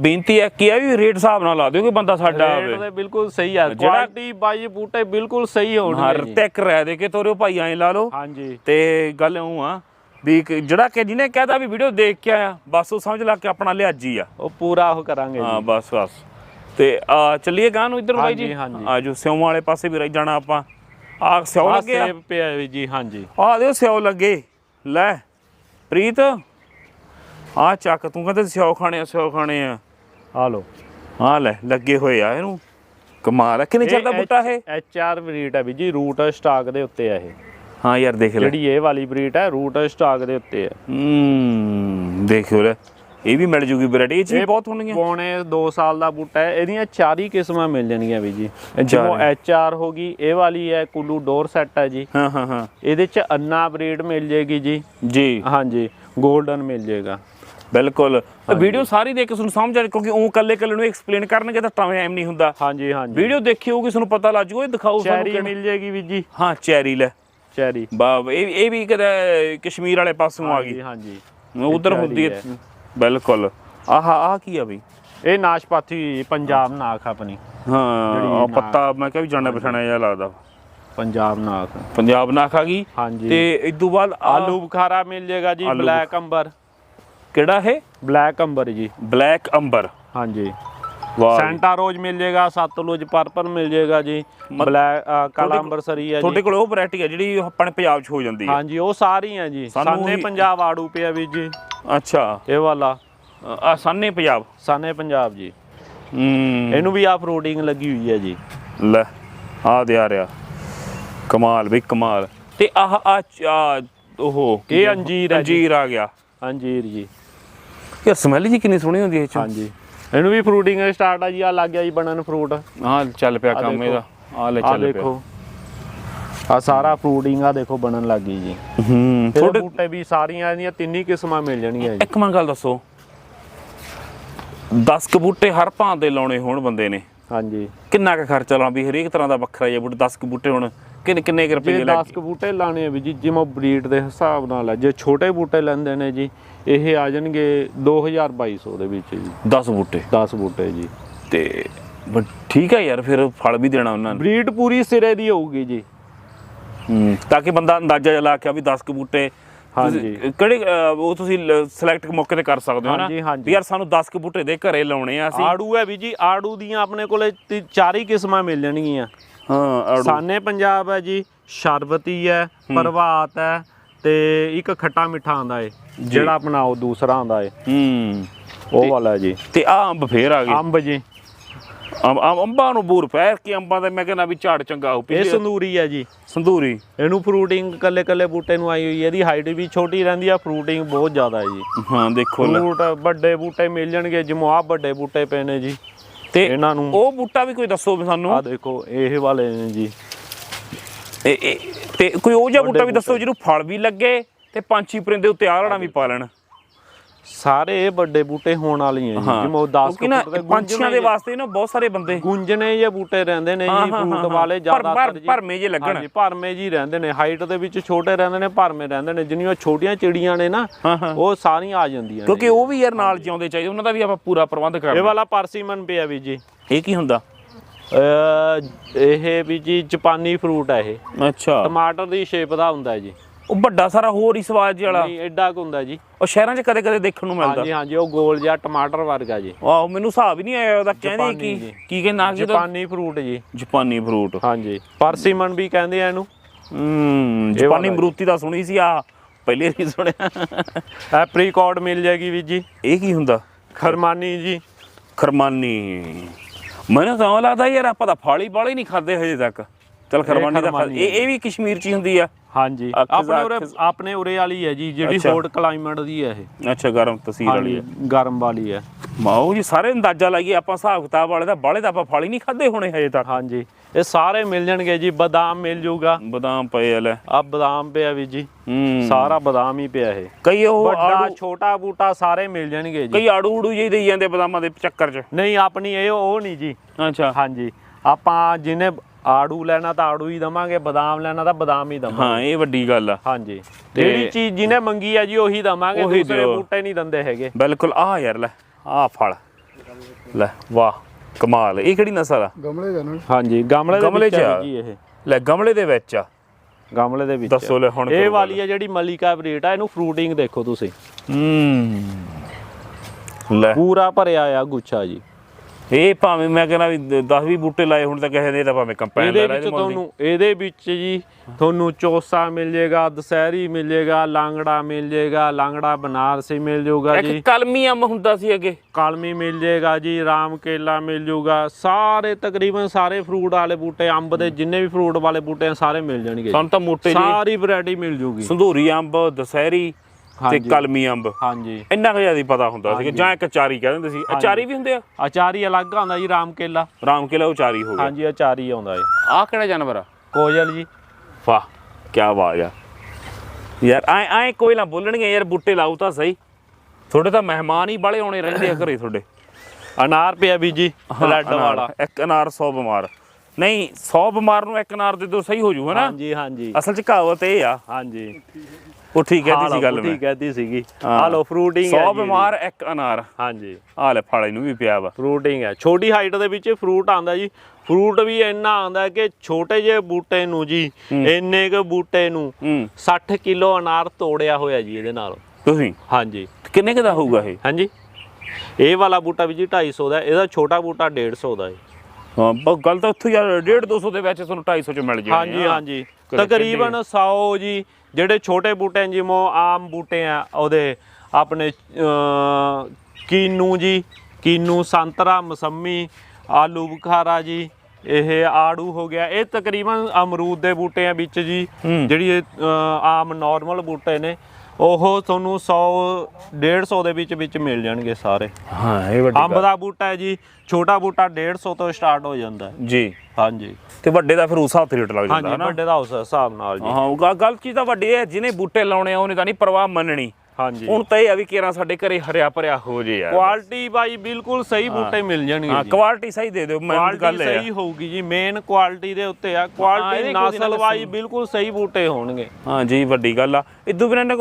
ਬੇਨਤੀ ਹੈ ਕਿ ਇਹ ਵੀ ਰੇਟ ਹਿਸਾਬ ਨਾਲ ਲਾ ਦਿਓ ਕਿ ਬੰਦਾ ਸਾਡਾ ਰੇਟ ਆਵੇ। ਤੇ ਬਿਲਕੁਲ ਸਹੀ ਜਿਹੜਾ- ਕੁਆਲਿਟੀ ਬਾਈ ਬੂਟੇ ਬਿਲਕੁਲ ਸਹੀ ਹਰ ਹੋਣਗੇ ਜੀ। ਤੱਕ ਰਹਿ ਦੇ ਕੇ ਤੋਰਿਓ ਭਾਈ ਐਂ ਲਾ ਲਓ। ਹਾਂਜੀ। ਤੇ ਗੱਲ ਉਹ ਆ ਵੀ ਇੱਕ ਜਿਹੜਾ ਕਿ ਜਿਹਨੇ ਕਹਤਾ ਵੀ ਵੀਡੀਓ ਦੇਖ ਕੇ ਆਇਆ ਬਸ ਉਹ ਸਮਝ ਲਾ ਕੇ ਆਪਣਾ ਲਿਹਾਜੀ ਆ। ਉਹ ਪੂਰਾ ਉਹ ਕਰਾਂਗੇ ਹਾਂ ਜੀ। ਬਸ ਬਸ। ਤੇ ਆ ਚੱਲੀਏ ਗਾਂ ਨੂੰ ਇੱਧਰ ਬਾਈ ਜੀ? ਹਾਂਜੀ, ਹਾਂਜੀ। ਆ ਜੋ ਸਿਉਂ ਵਾਲੇ ਪਾਸੇ ਵੀ ਰਹਿ ਜਾਣਾ ਆਪਾਂ। ਆ ਸਿਉ ਆਹ ਲੱਗੇ ਆ। ਸੇਬ ਪਿਆ ਹੈ ਜੀ ਹਾਂਜੀ। ਆ ਦਿਓ ਸਿਉ ਲੱਗੇ। ਲੈ ਪ੍ਰੀਤ। ਆ ਚੱਕ ਤੂੰ ਕਹਿੰਦੇ ਸਿਉ ਖਾਣੇ ਆ ਸਿਉ ਖਾਣੇ ਆ। ਆ ਲੋ ਆ ਲੈ ਲੱਗੇ ਹੋਏ ਆ ਇਹਨੂੰ। ਕਮਾਲ ਆ ਕਿੰਨੇ ਚਿਰ ਦਾ ਬੂਟਾ ਇਹ? ਐਚ ਆਰ ਬਰੀਡ ਹੈ ਵੀ ਜੀ ਰੂਟ ਸਟਾਕ ਦੇ ਉੱਤੇ ਹੈ ਇਹ। ਹਾਂ ਯਾਰ ਦੇਖ ਲੈ। ਜਿਹੜੀ ਇਹ ਵਾਲੀ ਬਰੀਡ ਹੈ ਰੂਟ ਸਟਾਕ ਦੇ ਉੱਤੇ ਹੈ ਹੂੰ ਦੇਖਿਓ ਲੈ। ਇਹ ਵੀ ਮਿਲ ਜੂਗੀ ਵੈਰਾਈਟੀ ਇਹ ਚ ਵੀ ਬਹੁਤ ਹੋਣਗੀਆਂ। ਪੌਣੇ 2 ਸਾਲ ਦਾ ਬੂਟਾ ਹੈ ਇਹਦੀਆਂ ਚਾਰ ਹੀ ਕਿਸਮਾਂ ਮਿਲ ਜਾਣਗੀਆਂ ਵੀ ਜੀ। ਜਿਵੇਂ। ਐਚ ਆਰ ਹੋ ਗਈ ਇਹ ਵਾਲੀ ਹੈ ਕੁੱਲੂ ਡੋਰ ਸੈੱਟ ਹੈ ਜੀ। ਹਾਂ ਹਾਂ ਹਾਂ। ਇਹਦੇ ਚ ਅੰਨਾ ਬਰੀਡ ਮਿਲ ਜੇਗੀ ਜੀ। ਜੀ। ਹਾਂਜੀ 골ਡਨ ਮਿਲ ਜੇਗਾ। ਬਿਲਕੁਲ। ਵੀਡੀਓ ਸਾਰੀ ਦੇਖ ਕੇ ਤੁਹਾਨੂੰ ਸਮਝ ਆ ਕਿਉਂਕਿ ਉਹ ਕੱਲੇ ਕੱਲੇ ਨੂੰ ਐਕਸਪਲੇਨ ਕਰਨਗੇ ਤਾਂ ਟਾਈਮ ਨਹੀਂ ਹੁੰਦਾ। ਹਾਂਜੀ ਹਾਂਜੀ। ਵੀਡੀਓ ਦੇਖੀ ਹੋਊਗੀ ਤੁਹਾਨੂੰ ਪਤਾ ਲੱਗ ਜੂਗਾ ਇਹ ਦਿਖਾਓ ਸਾਨੂੰ ਚੈਰੀ ਮਿਲ ਜੇਗੀ ਵੀ ਜੀ। ਹਾਂ ਚੈਰੀ ਲੈ। ਚੈਰੀ। ਬਾ ਇਹ ਇਹ ਵੀ ਕਦੇ ਕਸ਼ਮੀਰ ਵਾਲੇ ਪਾਸੋਂ ਆ ਗਈ। ਹਾਂਜੀ ਉਧਰ ਹੁੰਦੀ ਹੈ। ਬਿਲਕੁਲ। ਆਹ ਆਹ ਕੀ ਆ ਬਈ? ਇਹ ਨਾਸ਼ਪਾਤੀ ਪੰਜਾਬ ਨਾਖ ਆਪਣੀ। ਹਾਂ ਆ ਪੱਤਾ ਮੈਂ ਕਿਹਾ ਵੀ ਜਾਣਾ ਪਛਾਣਾ ਜਿਹਾ ਲੱਗਦਾ। ਪੰਜਾਬ ਨਾਖ। ਪੰਜਾਬ ਨਾ ਖਾ ਗਈ। ਤੇ ਇਸ ਤੋਂ ਬਾਅਦ ਆਲੂ ਬੁਖਾਰਾ ਮਿਲ ਜੇਗਾ ਜੀ ਬਲੈਕ ਅੰਬਰ। ਕਿਹੜਾ ਇਹ? ਬਲੈਕ ਅੰਬਰ ਜੀ। Black amber. ਹਾਂਜੀ। ਵਾਹ। ਸੈਂਟਾ ਰੋਜ਼ ਮਿਲ ਜੇਗਾ ਸਤਲੁਜ ਪਰਪਲ ਮਿਲ ਜੇਗਾ ਜੀ। ਬਲੈਕ ਕਾਲਾ ਅੰਬਰ ਸਰੀ ਹੈ ਤੁਹਾਡੇ ਜੀ ਕੋਲ ਉਹ ਵੈਰਾਈਟੀ ਹੈ ਜਿਹੜੀ ਆਪਣੇ ਪੰਜਾਬ 'ਚ ਹੋ ਜਾਂਦੀ ਹੈ? ਹਾਂਜੀ ਉਹ ਸਾਰੀਆਂ ਜੀ। ਸਾਨੂੰ ਹੀ- ਪੰਜਾਬ ਆੜੂ ਪਿਆ ਵੀ ਜੀ। ਅੱਛਾ। ਇਹ ਵਾਲਾ। ਆ ਸਾਨੇ ਪੰਜਾਬ? ਸਾਨੇ ਪੰਜਾਬ ਜੀ। ਹੂੰ। ਇਹਨੂੰ ਵੀ ਆ ਫਰੂਟਿੰਗ ਲੱਗੀ ਹੋਈ ਹੈ ਜੀ। ਲੈ ਆ ਦੇ ਆ ਰਿਹਾ। ਕਮਾਲ ਬਈ ਕਮਾਲ। ਤੇ ਆਹ ਆ ਉਹ ਇਹ ਅੰਜੀਰ ਹੈ। ਅੰਜੀਰ ਆ ਗਿਆ। ਅੰਜੀਰ ਜੀ। ਯਾਰ ਸਮੈਲ ਜੀ ਕਿੰਨੀ ਸੋਹਣੀ ਹੁੰਦੀ ਹੈ ਇਹ ਚ? ਹਾਂਜੀ। ਇਹਨੂੰ ਵੀ ਫਰੂਟਿੰਗ ਸਟਾਰਟ ਆ ਜੀ ਆ ਲੱਗ ਗਿਆ ਜੀ ਬਣਨ ਫਰੂਟ ਹਾਂ ਚੱਲ ਪਿਆ ਕੰਮ। ਇਹਦਾ। ਆ ਲੈ ਚੱਲ ਪਿਆ। ਦੇਖੋ। ਆ ਸਾਰਾ ਫਰੂਟਿੰਗ ਆ ਦੇਖੋ ਬਣਨ ਲੱਗ ਗਈ ਜੀ। ਹੂੰ ਤੁਹਾਡੇ ਬੂਟੇ ਵੀ ਸਾਰੀਆਂ ਇਹਦੀਆਂ ਤਿੰਨ ਹੀ ਕਿਸਮਾਂ ਮਿਲ ਜਾਣਗੀਆਂ ਜੀ। ਇੱਕ ਮੈਂ ਗੱਲ ਦੱਸੋ। 10 ਕ ਬੂਟੇ ਹਰ ਭਾਂ ਦੇ ਲਾਉਣੇ ਹੋਣ ਬੰਦੇ ਨੇ। ਹਾਂਜੀ। ਕਿੰਨਾ ਕੁ ਖਰਚਾ ਲਾਉਣਾ ਵੀ ਹਰੇਕ ਤਰ੍ਹਾਂ ਦਾ ਵੱਖਰਾ ਜਿਹਾ ਬੂਟੇ 10 ਕ ਬੂਟੇ ਹੁਣ ਕਿੰਨੇ ਕਿੰਨੇ ਕੁ ਜੇ ਰੁਪਏ ਲੱਗ 10 ਕੁ ਬੂਟੇ ਲਾਣੇ ਆ ਵੀ ਜੀ ਜਿਵੇਂ ਬਰੀਡ ਦੇ ਹਿਸਾਬ ਨਾਲ ਹੈ ਜੇ ਛੋਟੇ ਬੂਟੇ ਲੈਂਦੇ ਨੇ ਜੀ ਇਹ ਆ ਜਾਣਗੇ 2200 ਦੇ ਵਿੱਚ ਜੀ। 10 ਬੂਟੇ? 10 ਬੂਟੇ ਜੀ। ਤੇ ਬਟ ਠੀਕ ਹੈ ਯਾਰ ਫਿਰ ਫਲ ਵੀ ਦੇਣਾ ਉਹਨਾਂ ਨੇ। ਬਰੀਡ ਪੂਰੀ ਸਿਰੇ ਦੀ ਹੋਊਗੀ ਜੀ। ਹੂੰ ਤਾਂ ਕਿ ਬੰਦਾ ਅੰਦਾਜ਼ਾ ਲਾ ਕੇ ਆ ਵੀ 10 ਕ ਬੂਟੇ ਹਾਂਜੀ। ਕਿਹੜੇ ਉਹ ਤੁਸੀਂ ਸਿਲੈਕਟ ਮੌਕੇ ਤੇ ਕਰ ਸਕਦੇ ਹੋ ਨਾ। ਵੀ ਯਾਰ ਸਾਨੂੰ 10 ਕ ਬੂਟੇ ਦੇ ਘਰੇ ਲਾਉਣੇ ਆ ਅਸੀਂ। ਆੜੂ ਹੈ ਵੀ ਜੀ ਆੜੂ ਦੀਆਂ ਆਪਣੇ ਕੋਲੇ ਚਾਰ ਹੀ ਕਿਸਮਾਂ ਮਿਲ ਜਾਣਗੀਆਂ। ਹਾਂ ਸਾਨੇ ਪੰਜਾਬ ਹੈ ਜੀ ਸ਼ਰਬਤੀ ਹੈ ਪ੍ਰਭਾਤ ਹੈ ਤੇ ਇੱਕ ਖੱਟਾ ਮਿੱਠਾ ਆਂਦਾ ਏ ਜਿਹੜਾ ਆਪਣਾ ਉਹ ਦੂਸਰਾ ਆਂਦਾ ਏ। ਹੂੰ। ਉਹ ਵਾਲਾ ਜੀ। ਤੇ ਆ ਅੰਬ ਫੇਰ ਆ ਗਏ। ਅੰਬ ਜੀ। ਅੰਬ- ਨੂੰ ਬੂਰ ਪੈ ਕੇ ਅੰਬਾਂ ਦਾ ਮੈਂ ਕਹਿੰਦਾ ਵੀ ਝਾੜ ਚੰਗਾ ਹੋ ਇਹ ਪਿਛਲੇ ਸੰਦੂਰੀ ਹੈ ਜੀ। ਸੰਧੂਰੀ। ਇਹਨੂੰ ਫਰੂਟਿੰਗ ਕੱਲੇ ਕੱਲੇ ਬੂਟੇ ਨੂੰ ਆਈ ਹੋਈ ਹੈ। ਇਹਦੀ ਹਾਈਟ ਵੀ ਛੋਟੀ ਰਹਿੰਦੀ ਆ ਫਰੂਟਿੰਗ ਬਹੁਤ ਜ਼ਿਆਦਾ ਹੈ ਜੀ। ਹਾਂ ਦੇਖੋ ਫਰੂਟ ਵੱਡੇ ਬੂਟੇ ਮਿਲ ਜਾਣਗੇ ਜਿਵੇਂ ਆਹ ਵੱਡੇ ਬੂਟੇ ਪਏ ਨੇ ਜੀ। ਤੇ ਇਹਨਾਂ ਨੂੰ ਉਹ ਬੂਟਾ ਵੀ ਕੋਈ ਦੱਸੋ ਸਾਨੂੰ। ਆਹ ਦੇਖੋ ਇਹ ਵਾਲੇ ਨੇ ਜੀ। ਤੇ ਕੋਈ ਉਹ ਜਿਹਾ ਬੂਟਾ ਵੀ ਦੱਸੋ ਜਿਹਨੂੰ ਫਲ ਵੀ ਲੱਗੇ ਤੇ ਪੰਛੀ ਪਰਿੰਦੇ ਉੱਤੇ ਆਲਣਾ ਵੀ ਪਾ ਲੈਣ। ਸਾਰੇ ਇਹ ਵੱਡੇ ਬੂਟੇ ਹੋਣ ਵਾਲੇ ਹੀ। ਆ ਜੀ ਜਿਵੇਂ ਉਹ 10 ਕਿਉਂਕਿ ਨਾ ਪੰਛੀਆਂ ਦੇ ਵਾਸਤੇ ਨਾ ਬਹੁਤ ਸਾਰੇ ਬੰਦੇ ਗੁੰਜਣੇ ਜੇ ਬੂਟੇ ਰਹਿੰਦੇ ਨੇ ਜੀ ਫਰੂਟ ਵਾਲੇ ਜ਼ਿਆਦਾਤਰ ਭਰ- ਜੀ। ਲੱਗਣ। ਹਾਂਜੀ ਭਰਮੇ ਜੀ ਰਹਿੰਦੇ ਨੇ ਹਾਈਟ ਦੇ ਵਿੱਚ ਛੋਟੇ ਰਹਿੰਦੇ ਨੇ ਭਰਮੇ ਰਹਿੰਦੇ ਨੇ ਜਿੰਨੀਆਂ ਛੋਟੀਆਂ ਚਿੜੀਆਂ ਨੇ ਨਾ। ਉਹ ਸਾਰੀਆਂ ਆ ਜਾਂਦੀਆਂ ਨੇ ਕਿਉਂਕਿ ਉਹ ਵੀ ਯਾਰ ਨਾਲ ਜਿਉਂਦੇ ਚਾਹੀਦੇ ਉਹਨਾਂ ਦਾ ਵੀ ਆਪਾਂ ਪੂਰਾ ਪ੍ਰਬੰਧ ਇਹ ਕਰਦੇ ਵਾਲਾ ਪਰਸੀਮਨ ਪਿਆ ਵੀ ਜੀ। ਇਹ ਕੀ ਹੁੰਦਾ? ਇਹ ਵੀ ਜੀ ਜਾਪਾਨੀ ਫਰੂਟ ਹੈ ਇਹ। ਅੱਛਾ। ਟਮਾਟਰ ਦੀ ਸ਼ੇਪ ਦਾ ਹੁੰਦਾ ਹੈ ਜੀ। ਉਹ ਵੱਡਾ ਸਾਰਾ ਹੋਰ ਹੀ ਸਵਾਦ ਜਿਹਾ ਵਾਲਾ। ਨਹੀਂ ਐਡਾ ਕੁ ਹੁੰਦਾ ਜੀ। ਉਹ ਸ਼ਹਿਰਾਂ 'ਚ ਕਦੇ ਕਦੇ ਦੇਖਣ ਨੂੰ ਮਿਲਦਾ। ਹਾਂਜੀ ਹਾਂਜੀ ਉਹ ਗੋਲ ਜਿਹਾ ਟਮਾਟਰ ਵਰਗਾ ਜੀ। ਵਾਹ ਮੈਨੂੰ ਹਿਸਾਬ ਹੀ ਨਹੀਂ ਆਇਆ ਉਹਦਾ ਕਹਿੰਦੇ ਜਾਪਾਨੀ ਕੀ ਜੀ। ਕੀ ਕਹਿੰਦਾ ਕਿ ਜਾਪਾਨੀ ਫਰੂਟ ਜੀ। ਜਾਪਾਨੀ ਫਰੂਟ ਹਾਂਜੀ ਪਰਸੀਮਨ ਵੀ ਕਹਿੰਦੇ ਆ ਇਹਨੂੰ। ਹੂੰ ਜਾਪਾਨੀ ਮਰੂਤੀ ਦਾ ਸੁਣੀ ਸੀ ਆ ਪਹਿਲੇ ਨਹੀਂ ਸੁਣਿਆ। ਐਪਰੀਕੋਟ ਮਿਲ ਜਾਏਗੀ ਵੀ ਜੀ। ਇਹ ਕੀ ਹੁੰਦਾ? ਖਰਮਾਨੀ ਜੀ। ਖਰਮਾਨੀ। ਮੈਨੂੰ ਤਾਂ ਇਉਂ ਲੱਗਦਾ ਯਾਰ ਆਪਾਂ ਤਾਂ ਫਾਲੀ ਬਾਲੀ ਨਹੀਂ ਖਾਦੇ ਹਜੇ ਤੱਕ। ਚਲ ਖਰਮਾਨੀ ਦਾ ਇਹ ਇਹ ਵੀ ਕਸ਼ਮੀਰ 'ਚ ਹੀ ਹੁੰਦੀ ਆ? ਹਾਂਜੀ। ਆਪਣੇ ਉਰੇ ਆਪਣੇ ਉਰੇ ਵਾਲੀ ਹੈ ਜੀ ਜਿਹੜੀ। ਹੌਟ ਕਲਾਈਮੇਟ ਦੀ ਹੈ ਇਹ। ਅੱਛਾ ਗਰਮ ਤਸੀਰ ਵਾਲੀ ਹਾਂਜੀ ਗਰਮ ਵਾਲੀ ਹੈ। ਮਾਓ ਜੀ ਸਾਰੇ ਅੰਦਾਜ਼ਾ ਲਾਈਏ ਆਪਾਂ ਹਿਸਾਬ ਕਿਤਾਬ ਵਾਲੇ ਦਾ ਬਾਲੇ ਤਾਂ ਆਪਾਂ ਫਾਲੀ ਨਹੀਂ ਖਾਦੇ ਹੋਣੇ ਹਜੇ ਤੱਕ। ਹਾਂਜੀ। ਇਹ ਸਾਰੇ ਮਿਲ ਜਾਣਗੇ ਜੀ ਬਦਾਮ ਮਿਲ ਜਾਊਗਾ ਬਦਾਮ ਪਏ ਲੈ। ਆ ਬਦਾਮ ਪਿਆ ਵੀ ਜੀ। ਹੂੰ। ਸਾਰਾ ਬਦਾਮ ਹੀ ਪਿਆ ਇਹ। ਕਈ ਉਹ ਵੱਡਾ ਛੋਟਾ ਬੂਟਾ ਸਾਰੇ ਮਿਲ ਜਾਣਗੇ ਜੀ। ਕਈ ਆੜੂ ਊੜੂ ਜਿਹੀ ਦੇਈ ਜਾਂਦੇ ਬਦਾਮਾਂ ਦੇ ਚੱਕਰ 'ਚ। ਨਹੀਂ ਆਪਣੀ ਇਹ ਉਹ ਨਹੀਂ ਜੀ। ਅੱਛਾ। ਹਾਂਜੀ। ਆਪਾਂ ਜਿਹਨੇ ਆੜੂ ਲੈਣਾ ਤਾਂ ਆੜੂ ਹੀ ਦਵਾਂਗੇ ਬਦਾਮ ਲੈਣਾ ਤਾਂ ਬਦਾਮ ਹੀ ਦਵਾਂਗੇ। ਹਾਂ ਇਹ ਵੱਡੀ ਗੱਲ ਆ। ਹਾਂਜੀ। ਜਿਹੜੀ ਚੀਜ਼ ਜਿਹਨੇ ਮੰਗੀ ਹੈ ਜੀ ਉਹੀ ਦਵਾਂਗੇ ਦੂਸਰੇ। ਬੂਟੇ ਨਹੀਂ ਦੰਦੇ ਹੈਗੇ। ਬਿਲਕੁਲ ਆ ਯਾਰ ਲੈ ਆ ਫਲ। ਲੈ ਵਾਹ ਕਮਾਲ। ਇਹ ਕਿਹੜੀ ਨਸਲ ਆ? ਗਮਲੇ ਦਾ ਨਾ ਹਾਂਜੀ ਗਮਲੇ ਦੇ ਵਿੱਚ ਆ। ਜੀ ਇਹ। ਲੈ ਗਮਲੇ ਦੇ ਵਿੱਚ ਆ। ਗਮਲੇ ਦੇ ਵਿੱਚ ਦੱਸੋ ਲੈ ਹੁਣ ਇਹ ਵਾਲੀ ਹੈ ਜਿਹੜੀ ਮਲਿਕਾ ਬਰੀਟ ਆ ਇਹਨੂੰ ਫਰੂਟਿੰਗ ਦੇਖੋ ਤੁਸੀਂ। ਹੂੰ। ਲੈ। ਪੂਰਾ ਭਰਿਆ ਆ ਗੁੱਛਾ ਜੀ। ਇਹ ਭਾਵੇਂ ਮੈਂ ਕਹਿੰਦਾ ਵੀ 10 20 ਬੂਟੇ ਲਾਏ ਹੁਣ ਤਾਂ ਕਿਸੇ ਤਾਂ ਭਾਵੇਂ ਕੰਪੈਨ ਇਹਦੇ ਲੈ ਰਿਹਾ ਵਿੱਚ ਤੁਹਾਨੂੰ ਇਹਦੇ ਵਿੱਚ ਜੀ ਤੁਹਾਨੂੰ ਚੋਸਾ ਮਿਲ ਜੇਗਾ ਦਸਹਿਰੀ ਮਿਲ ਜੇਗਾ ਲਾਂਗੜਾ ਮਿਲ ਜੇਗਾ ਲਾਂਗੜਾ ਬਨਾਰਸੀ ਮਿਲ ਜਾਊਗਾ ਜੀ। ਇੱਕ ਕਲਮੀ ਅੰਬ ਹੁੰਦਾ ਸੀ ਅੱਗੇ। ਕਾਲਮੀ ਮਿਲ ਜੇਗਾ ਜੀ ਰਾਮ ਕੇਲਾ ਮਿਲ ਜਾਊਗਾ ਸਾਰੇ ਤਕਰੀਬਨ ਸਾਰੇ ਫਰੂਟ ਵਾਲੇ ਬੂਟੇ ਅੰਬ ਦੇ ਜਿੰਨੇ ਵੀ ਫਰੂਟ ਵਾਲੇ ਬੂਟੇ ਸਾਰੇ ਮਿਲ ਜਾਣਗੇ। ਸਾਨੂੰ ਤਾਂ ਮੋਟੇ ਜੀ ਸਾਰੀ ਵੈਰਾਈਟੀ ਮਿਲ ਜੂਗੀ ਸੰਧੂਰੀ ਅੰਬ ਦਸਹਿਰੀ ਤੇ। ਕਲਮੀ ਅੰਬ। ਹਾਂਜੀ। ਇੰਨਾ ਕੁ ਜ਼ਿਆਦਾ ਹੀ ਪਤਾ ਹੁੰਦਾ ਸੀ ਜਾਂ ਇੱਕ ਅਚਾਰੀ ਕਹਿ ਦਿੰਦੇ ਸੀ। ਅਚਾਰੀ ਵੀ ਹੁੰਦੇ ਆ? ਅਚਾਰੀ ਅਲੱਗ ਆਉਂਦਾ ਜੀ ਰਾਮ ਕੇਲਾ। ਰਾਮ ਕਿਲਾ ਉਚਾਰੀ ਹੋ ਗਿਆ। ਹਾਂਜੀ ਅਚਾਰੀ ਆਉਂਦਾ ਏ। ਆਹ ਕਿਹੜਾ ਜਾਨਵਰ ਆ? ਕੋਜਲ ਜੀ। ਵਾਹ ਕੀ ਆਵਾਜ਼ ਆ। ਯਾਰ ਐ ਐ ਕੋਈ ਨਾ ਬੋਲਣਗੇ ਯਾਰ ਬੂਟੇ ਲਾਉ ਤਾਂ ਸਹੀ। ਤੁਹਾਡੇ ਤਾਂ ਮਹਿਮਾਨ ਹੀ ਬਾਲੇ ਆਉਣੇ ਰਹਿੰਦੇ ਆ ਘਰੇ ਤੁਹਾਡੇ। ਅਨਾਰ ਪਿਆ ਵੀ ਜੀ ਰੈੱਡ ਅਨਾਰ, ਵਾਲਾ। ਇੱਕ ਅਨਾਰ 100 ਬਿਮਾਰ। ਨਹੀਂ 100 ਬਿਮਾਰ ਨੂੰ ਇੱਕ ਅਨਾਰ ਦੇ ਦੋ ਸਹੀ ਹੋ ਜੂ ਹਨਾ ਹਾਂਜੀ ਹਾਂਜੀ। ਅਸਲ ਚ ਕਹਾਵਤ ਇਹ ਆ। ਹਾਂਜੀ। ਉਹ ਠੀਕ ਹੈ ਸੀ ਗੱਲ ਮੈਂ। ਠੀਕ ਕਹਤੀ ਸੀਗੀ। ਹਾਂ। ਆ ਲੋ ਫਰੂਟਿੰਗ 100 ਬਿਮਾਰ ਇੱਕ ਅਨਾਰ। ਹਾਂਜੀ। ਆ ਲੈ ਫਲ ਇਹਨੂੰ ਵੀ ਪਿਆ ਵਾ। ਫਰੂਟਿੰਗ ਹੈ। ਛੋਟੀ ਹਾਈਟ ਦੇ ਵਿੱਚ ਫਰੂਟ ਆਂਦਾ ਜੀ। ਫਰੂਟ ਵੀ ਇੰਨਾ ਆਂਦਾ ਕਿ ਛੋਟੇ ਜਿਹੇ ਬੂਟੇ ਨੂੰ ਜੀ ਇੰਨੇ ਕੁ ਬੂਟੇ ਨੂੰ ਹੂੰ। 60 ਕਿਲੋ ਅਨਾਰ ਤੋੜਿਆ ਹੋਇਆ ਜੀ ਇਹਦੇ ਨਾਲ। ਤੁਸੀਂ? ਹਾਂਜੀ। ਕਿੰਨੇ ਕੁ ਦਾ ਹੋਊਗਾ ਇਹ? ਹਾਂਜੀ। ਇਹ ਵਾਲਾ ਬੂਟਾ ਵੀ ਜੀ 250 ਦਾ ਹੈ, ਇਹਦਾ ਛੋਟਾ ਬੂਟਾ 150 ਦਾ ਹੈ ਹਾਂ ਬ- ਗੱਲ ਤਾਂ ਉੱਥੋਂ ਯਾਰ 1.5 200 ਦੇ ਵਿੱਚ ਤੁਹਾਨੂੰ 250 ਚ ਮਿਲ ਜਾਣੀ ਹਾਂਜੀ ਹਾਂਜੀ। ਤਕਰੀਬਨ 100 ਜੀ ਜਿਹੜੇ ਛੋਟੇ ਬੂਟੇ ਜਿਵੇਂ ਆਮ ਬੂਟੇ ਆ ਉਹਦੇ ਆਪਣੇ ਕੀਨੂ ਜੀ ਕੀਨੂ ਸੰਤਰਾ ਮਸੰਮੀ ਆਲੂ ਬੁਖਾਰਾ ਜੀ ਇਹ ਆੜੂ ਹੋ ਗਿਆ ਇਹ ਤਕਰੀਬਨ ਅਮਰੂਦ ਦੇ ਬੂਟੇ ਆ ਵਿੱਚ ਜੀ। ਜਿਹੜੀ ਆਮ ਨਾਰਮਲ ਬੂਟੇ ਨੇ ਉਹ ਤੁਹਾਨੂੰ 100 150 ਦੇ ਵਿੱਚ ਵਿੱਚ ਮਿਲ ਜਾਣਗੇ ਸਾਰੇ। ਹਾਂ ਇਹ ਵੱਡੀ ਅੰਬ ਦਾ ਬੂਟਾ ਹੈ ਜੀ ਛੋਟਾ ਬੂਟਾ 150 ਤੋਂ ਸਟਾਰਟ ਹੋ ਜਾਂਦਾ ਹੈ। ਜੀ। ਹਾਂਜੀ। ਤੇ ਵੱਡੇ ਦਾ ਫਿਰ ਉਸ ਹਿਸਾਬ ਤੇ ਰੇਟ ਲੱਗ ਜਾਂਦਾ ਹਾਂਜੀ ਹਨਾ? ਵੱਡੇ ਦਾ ਉਸ ਹਿਸਾਬ ਨਾਲ ਜੀ। ਹਾਂ ਗੱਲ ਚੀਜ਼ ਤਾਂ ਵੱਡੀ ਹੈ ਜਿਹਨੇ ਬੂਟੇ ਲਾਉਣੇ ਆ ਉਹਨੇ ਤਾਂ ਨਹੀਂ ਪਰਵਾਹ ਮੰਨਣੀ। ਹਾਂਜੀ। ਹੁਣ ਤਾਂ ਇਹ ਆ ਵੀ ਕੇਰਾਂ ਸਾਡੇ ਘਰੇ ਹਰਿਆ ਭਰਿਆ ਹੋ ਜੇ ਯਾਰ। ਕੁਆਲਿਟੀ ਬਾਈ ਬਿਲਕੁਲ ਸਹੀ ਬੂਟੇ ਮਿਲ ਜਾਣਗੇ ਹਾਂ ਕੁਆਲਿਟੀ ਸਹੀ ਦੇ ਦਿਓ ਮੈਂ ਗੱਲ ਕੁਆਲਿਟੀ ਹੈ ਸਹੀ ਹੋਊਗੀ ਜੀ ਮੇਨ ਕੁਆਲਿਟੀ ਦੇ ਉੱਤੇ ਆ। ਕੁਆਲਿਟੀ ਨਸਲ ਵਾਈ ਬਿਲਕੁਲ ਸਹੀ ਬੂਟੇ ਹੋਣਗੇ। ਹਾਂ ਜੀ ਵੱਡੀ ਗੱਲ ਆ। ਇਦੋਂ ਬਿਨਾਂ ਨੇ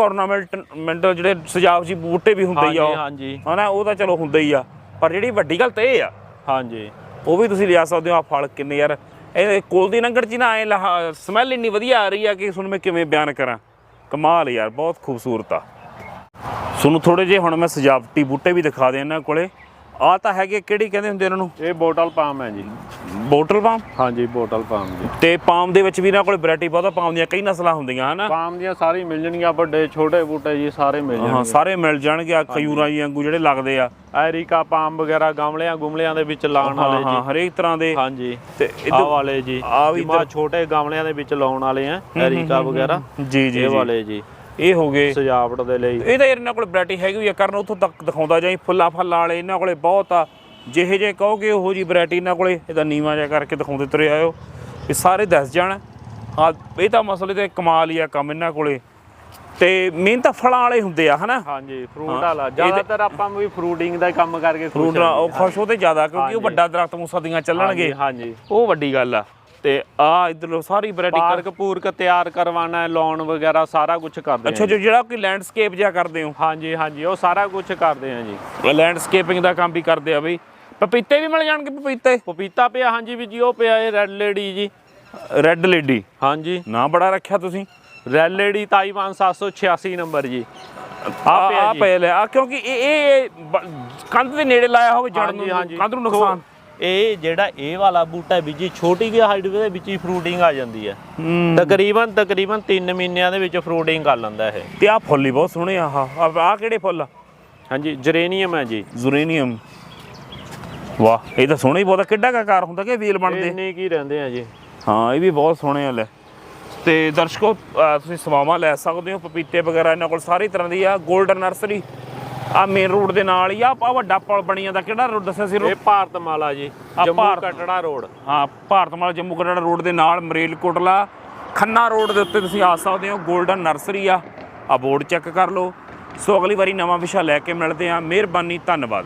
ਮੈਂਟਲ ਜਿਹੜੇ ਸਜਾਵ ਜੀ ਬੂਟੇ ਵੀ ਹੁੰਦੇ ਆ ਹਾਂਜੀ ਹਨਾ ਉਹ ਤਾਂ ਚਲੋ ਹੁੰਦੇ ਹੀ ਆ। ਪਰ ਜਿਹੜੀ ਵੱਡੀ ਗੱਲ ਤਾਂ ਇਹ ਆ ਹਾਂਜੀ। ਉਹ ਵੀ ਤੁਸੀਂ ਲਿਆ ਸਕਦੇ ਹੋ ਆ ਫਲ ਕਿੰਨੇ ਯਾਰ। ਇਹ ਕੋਲ ਦੀ ਨੰਗੜ ਚ ਨਾ ਐ ਸਮੈਲ ਇੰਨੀ ਵਧੀਆ ਆ ਰਹੀ ਆ ਕਿ ਤੁਹਾਨੂੰ ਮੈਂ ਕਿਵੇਂ ਬਿਆਨ ਕਰਾਂ। ਕਮਾਲ ਯਾਰ ਬਹੁਤ ਖੂਬਸੂਰਤ ਆ। ਤੁਹਾਨੂੰ ਥੋੜੇ ਜਿਹੇ ਹੁਣ ਮੈਂ ਸਜਾਵਟੀ ਬੂਟੇ ਵੀ ਦਿਖਾ ਦੇ ਇਹਨਾਂ ਕੋਲੇ। ਆ ਤਾਂ ਹੈਗੇ ਕਿਹੜੀ ਕਹਿੰਦੇ ਹੁੰਦੇ ਇਹਨਾਂ ਨੂੰ? ਇਹ ਬੋਟਲ ਪਾਮ ਹੈ ਜੀ। Bottle palm? ਹਾਂਜੀ ਬੋਟਲ ਪਾਮ ਜੀ। ਤੇ ਪਾਮ ਦੇ ਵਿੱਚ ਵੀ ਇਹਨਾਂ ਕੋਲੇ ਵੈਰਾਈਟੀ ਬਹੁਤਾ ਪਾਮ ਦੀਆਂ ਕਈ ਨਸਲਾਂ ਹੁੰਦੀਆਂ ਹਨਾ? ਪਾਮ ਦੀਆਂ ਸਾਰੀ ਮਿਲ ਜਾਣਗੀਆਂ ਵੱਡੇ ਛੋਟੇ ਬੂਟੇ ਜੀ ਸਾਰੇ ਮਿਲ ਹਾਂ ਜਾਣਗੇ। ਸਾਰੇ ਮਿਲ ਜਾਣਗੇ ਆ ਖਯੂਰਾਂ ਜੀ ਵਾਂਗੂ ਜਿਹੜੇ ਲੱਗਦੇ ਆ। ਐਰੀਕਾ ਪਾਮ ਵਗੈਰਾ ਗਮਲਿਆਂ ਗੁਮਲਿਆਂ ਦੇ ਵਿੱਚ ਲਾਉਣ ਹਾਂ ਵਾਲੇ ਹਾਂ ਜੀ। ਹਰੇਕ ਤਰ੍ਹਾਂ ਦੇ। ਹਾਂਜੀ। ਤੇ ਆ ਇੱਧਰ- ਵਾਲੇ ਜੀ। ਆਹ ਵੀ ਛੋਟੇ ਗਮਲਿਆਂ ਦੇ ਵਿੱਚ ਲਾਉਣ ਵਾਲੇ ਆ ਐਰੀਕਾ ਵਗੈਰਾ। ਜੀ ਜੀ ਇਹ ਜੀ। ਵਾਲੇ ਜੀ। ਇਹ ਹੋ ਗਏ। ਸਜਾਵਟ ਦੇ ਲਈ। ਇਹ ਤਾਂ ਇਹਨਾਂ ਕੋਲ ਵੈਰਾਈਟੀ ਹੈਗੀ ਹੋਈ ਆ ਕਰਨ ਉੱਥੋਂ ਤੱਕ ਦਿਖਾਉਂਦਾ ਜਾਈ ਫੁੱਲਾਂ ਫੱਲਾਂ ਵਾਲੇ ਇਹਨਾਂ ਕੋਲੇ ਬਹੁਤ ਆ। ਜਿਹੇ ਜੇ ਕਹੋਗੇ ਉਹੋ ਜੀ ਵੈਰਾਈਟੀ ਇਹਨਾਂ ਕੋਲੇ ਇਹਦਾ ਨੀਵਾ ਜਿਹਾ ਕਰਕੇ ਦਿਖਾਉਂਦੇ ਤੁਰੇ ਆਇਓ। ਇਹ ਸਾਰੇ ਦੱਸ ਜਾਣ। ਹਾਂ ਇਹ ਤਾਂ ਮਸਲੇ ਤੇ ਕਮਾਲ ਹੀ ਆ ਕੰਮ ਇਹਨਾਂ ਕੋਲੇ। ਤੇ ਮੇਨ ਤਾਂ ਫਲਾਂ ਵਾਲੇ ਹੁੰਦੇ ਆ ਹਨਾ? ਹਾਂਜੀ ਫਰੂਟ ਵਾਲਾ। ਜ਼ਿਆਦਾਤਰ ਆਪਾਂ ਵੀ ਫਰੂਟਿੰਗ ਦਾ ਕੰਮ ਕਰਕੇ ਫਰੂਟ ਉਹ ਖੁਸ਼ ਉਹਤੇ ਜ਼ਿਆਦਾ ਕਿਉਂਕਿ ਉਹ। ਵੱਡਾ ਦਰਖਤ ਨੂੰ ਸਦੀਆਂ ਚੱਲਣਗੇ। ਹਾਂਜੀ। ਉਹ ਵੱਡੀ ਗੱਲ ਆ। ਤੇ ਆ ਇਧਰ ਸਾਰੀ ਵੈਰਾਈਟੀ ਪਾਰਕ ਪੂਰਕ ਤਿਆਰ ਕਰਵਾਉਣਾ ਹੈ ਲਾਉਣ ਵਗੈਰਾ ਸਾਰਾ ਕੁਝ ਕਰਦੇ ਅੱਛਾ ਹਾਂ ਜੋ। ਜਿਹੜਾ ਕੋਈ ਲੈਂਡਸਕੇਪ ਜਿਹਾ ਕਰਦੇ ਹੋ? ਹਾਂਜੀ ਹਾਂਜੀ ਉਹ ਸਾਰਾ ਕੁਝ ਕਰਦੇ ਆ ਜੀ। ਲੈਂਡਸਕੇਪਿੰਗ ਦਾ ਕੰਮ ਵੀ ਕਰਦੇ ਆ ਬਈ। ਪਪੀਤੇ ਵੀ ਮਿਲ ਜਾਣਗੇ ਪਪੀਤੇ? ਪਪੀਤਾ ਪਿਆ ਹਾਂਜੀ ਵੀ ਜੀ ਉਹ ਪਿਆ ਇਹ ਰੈੱਡ ਲੇਡੀ ਜੀ। ਰੈੱਡ ਲੇਡੀ ਹਾਂਜੀ। ਨਾ ਬੜਾ ਰੱਖਿਆ ਤੁਸੀਂ? ਰੈੱਡ ਲੇਡੀ ਤਾਈਵਾਨ 786 ਨੰਬਰ ਜੀ। ਆ ਆ ਪਿਆ ਆ ਆ ਕਿਉਂਕਿ ਇਹ ਕੰਧ ਦੇ ਨੇੜੇ ਲਾਇਆ ਹੋਵੇ ਜੜ ਨੂੰ ਕੰਧ ਨੂੰ ਨੁਕਸਾਨ। ਇਹ ਜਿਹੜਾ ਇਹ ਵਾਲਾ ਬੂਟਾ ਵੀ ਜੀ ਛੋਟੀ ਜਿਹੀ ਹਾਈਟ ਦੇ ਵਿੱਚ ਹੀ ਫਰੂਟਿੰਗ ਆ ਜਾਂਦੀ ਹੈ। ਤਕਰੀਬਨ ਤਕਰੀਬਨ 3 ਮਹੀਨਿਆਂ ਦੇ ਵਿੱਚ ਫਰੂਟਿੰਗ ਕਰ ਲੈਂਦਾ ਇਹ। ਤੇ ਆ ਫੁੱਲ ਹੀ ਬਹੁਤ ਸੋਹਣੇ ਆ ਆਹ ਆ ਕਿਹੜੇ ਫੁੱਲ ਆ? ਹਾਂਜੀ ਜਰੇਨੀਅਮ ਹੈ ਜੀ। ਜ਼ੁਰੇਨੀਅਮ। ਵਾਹ ਇਹ ਤਾਂ ਸੋਹਣਾ ਹੀ ਬਹੁਤ ਕਿੱਡਾ ਕੁ ਆਕਾਰ ਹੁੰਦਾ ਕਿ ਵੇਲ ਬਣਦੇ? ਇੰਨੇ ਕੀ ਰਹਿੰਦੇ ਆ ਜੀ। ਹਾਂ ਇਹ ਵੀ ਬਹੁਤ ਸੋਹਣੇ ਆ ਲੈ। ਤੇ ਦਰਸ਼ਕੋ ਤੁਸੀਂ ਸਮਾਵਾਂ ਲੈ ਸਕਦੇ ਹੋ ਪਪੀਤੇ ਵਗੈਰਾ ਇਹਨਾਂ ਕੋਲ ਸਾਰੀ ਤਰ੍ਹਾਂ ਦੀ ਆ। 골ਡਨ ਨਰਸਰੀ ਆ ਮੇਨ ਰੋਡ ਦੇ ਨਾਲ ਹੀ ਆ ਆ ਵੱਡਾ ਪੁਲ ਬਣੀ ਜਾਂਦਾ ਕਿਹੜਾ ਰੋਡ ਦੱਸਿਆ ਸੀ ਇਹ road? ਭਾਰਤ ਮਾਲਾ ਜੀ ਜੰਮੂ ਕਟੜਾ ਰੋਡ ਹਾਂ ਭਾਰਤਮਾਲ ਜੰਮੂ ਕਟੜਾ ਰੋਡ ਦੇ ਨਾਲ ਮਰੇਲਕੋਟਲਾ ਖੰਨਾ ਰੋਡ ਦੇ ਉੱਤੇ ਤੁਸੀਂ ਆ ਸਕਦੇ ਹੋ 골ਡਨ ਨਰਸਰੀ ਆ ਆ ਬੋਰਡ ਚੈੱਕ ਕਰ ਲਓ ਸੋ ਅਗਲੀ ਵਾਰੀ ਨਵਾਂ ਵਿਸ਼ਾ ਲੈ ਕੇ ਮਿਲਦੇ ਆ ਮਿਹਰਬਾਨੀ ਧੰਨਵਾਦ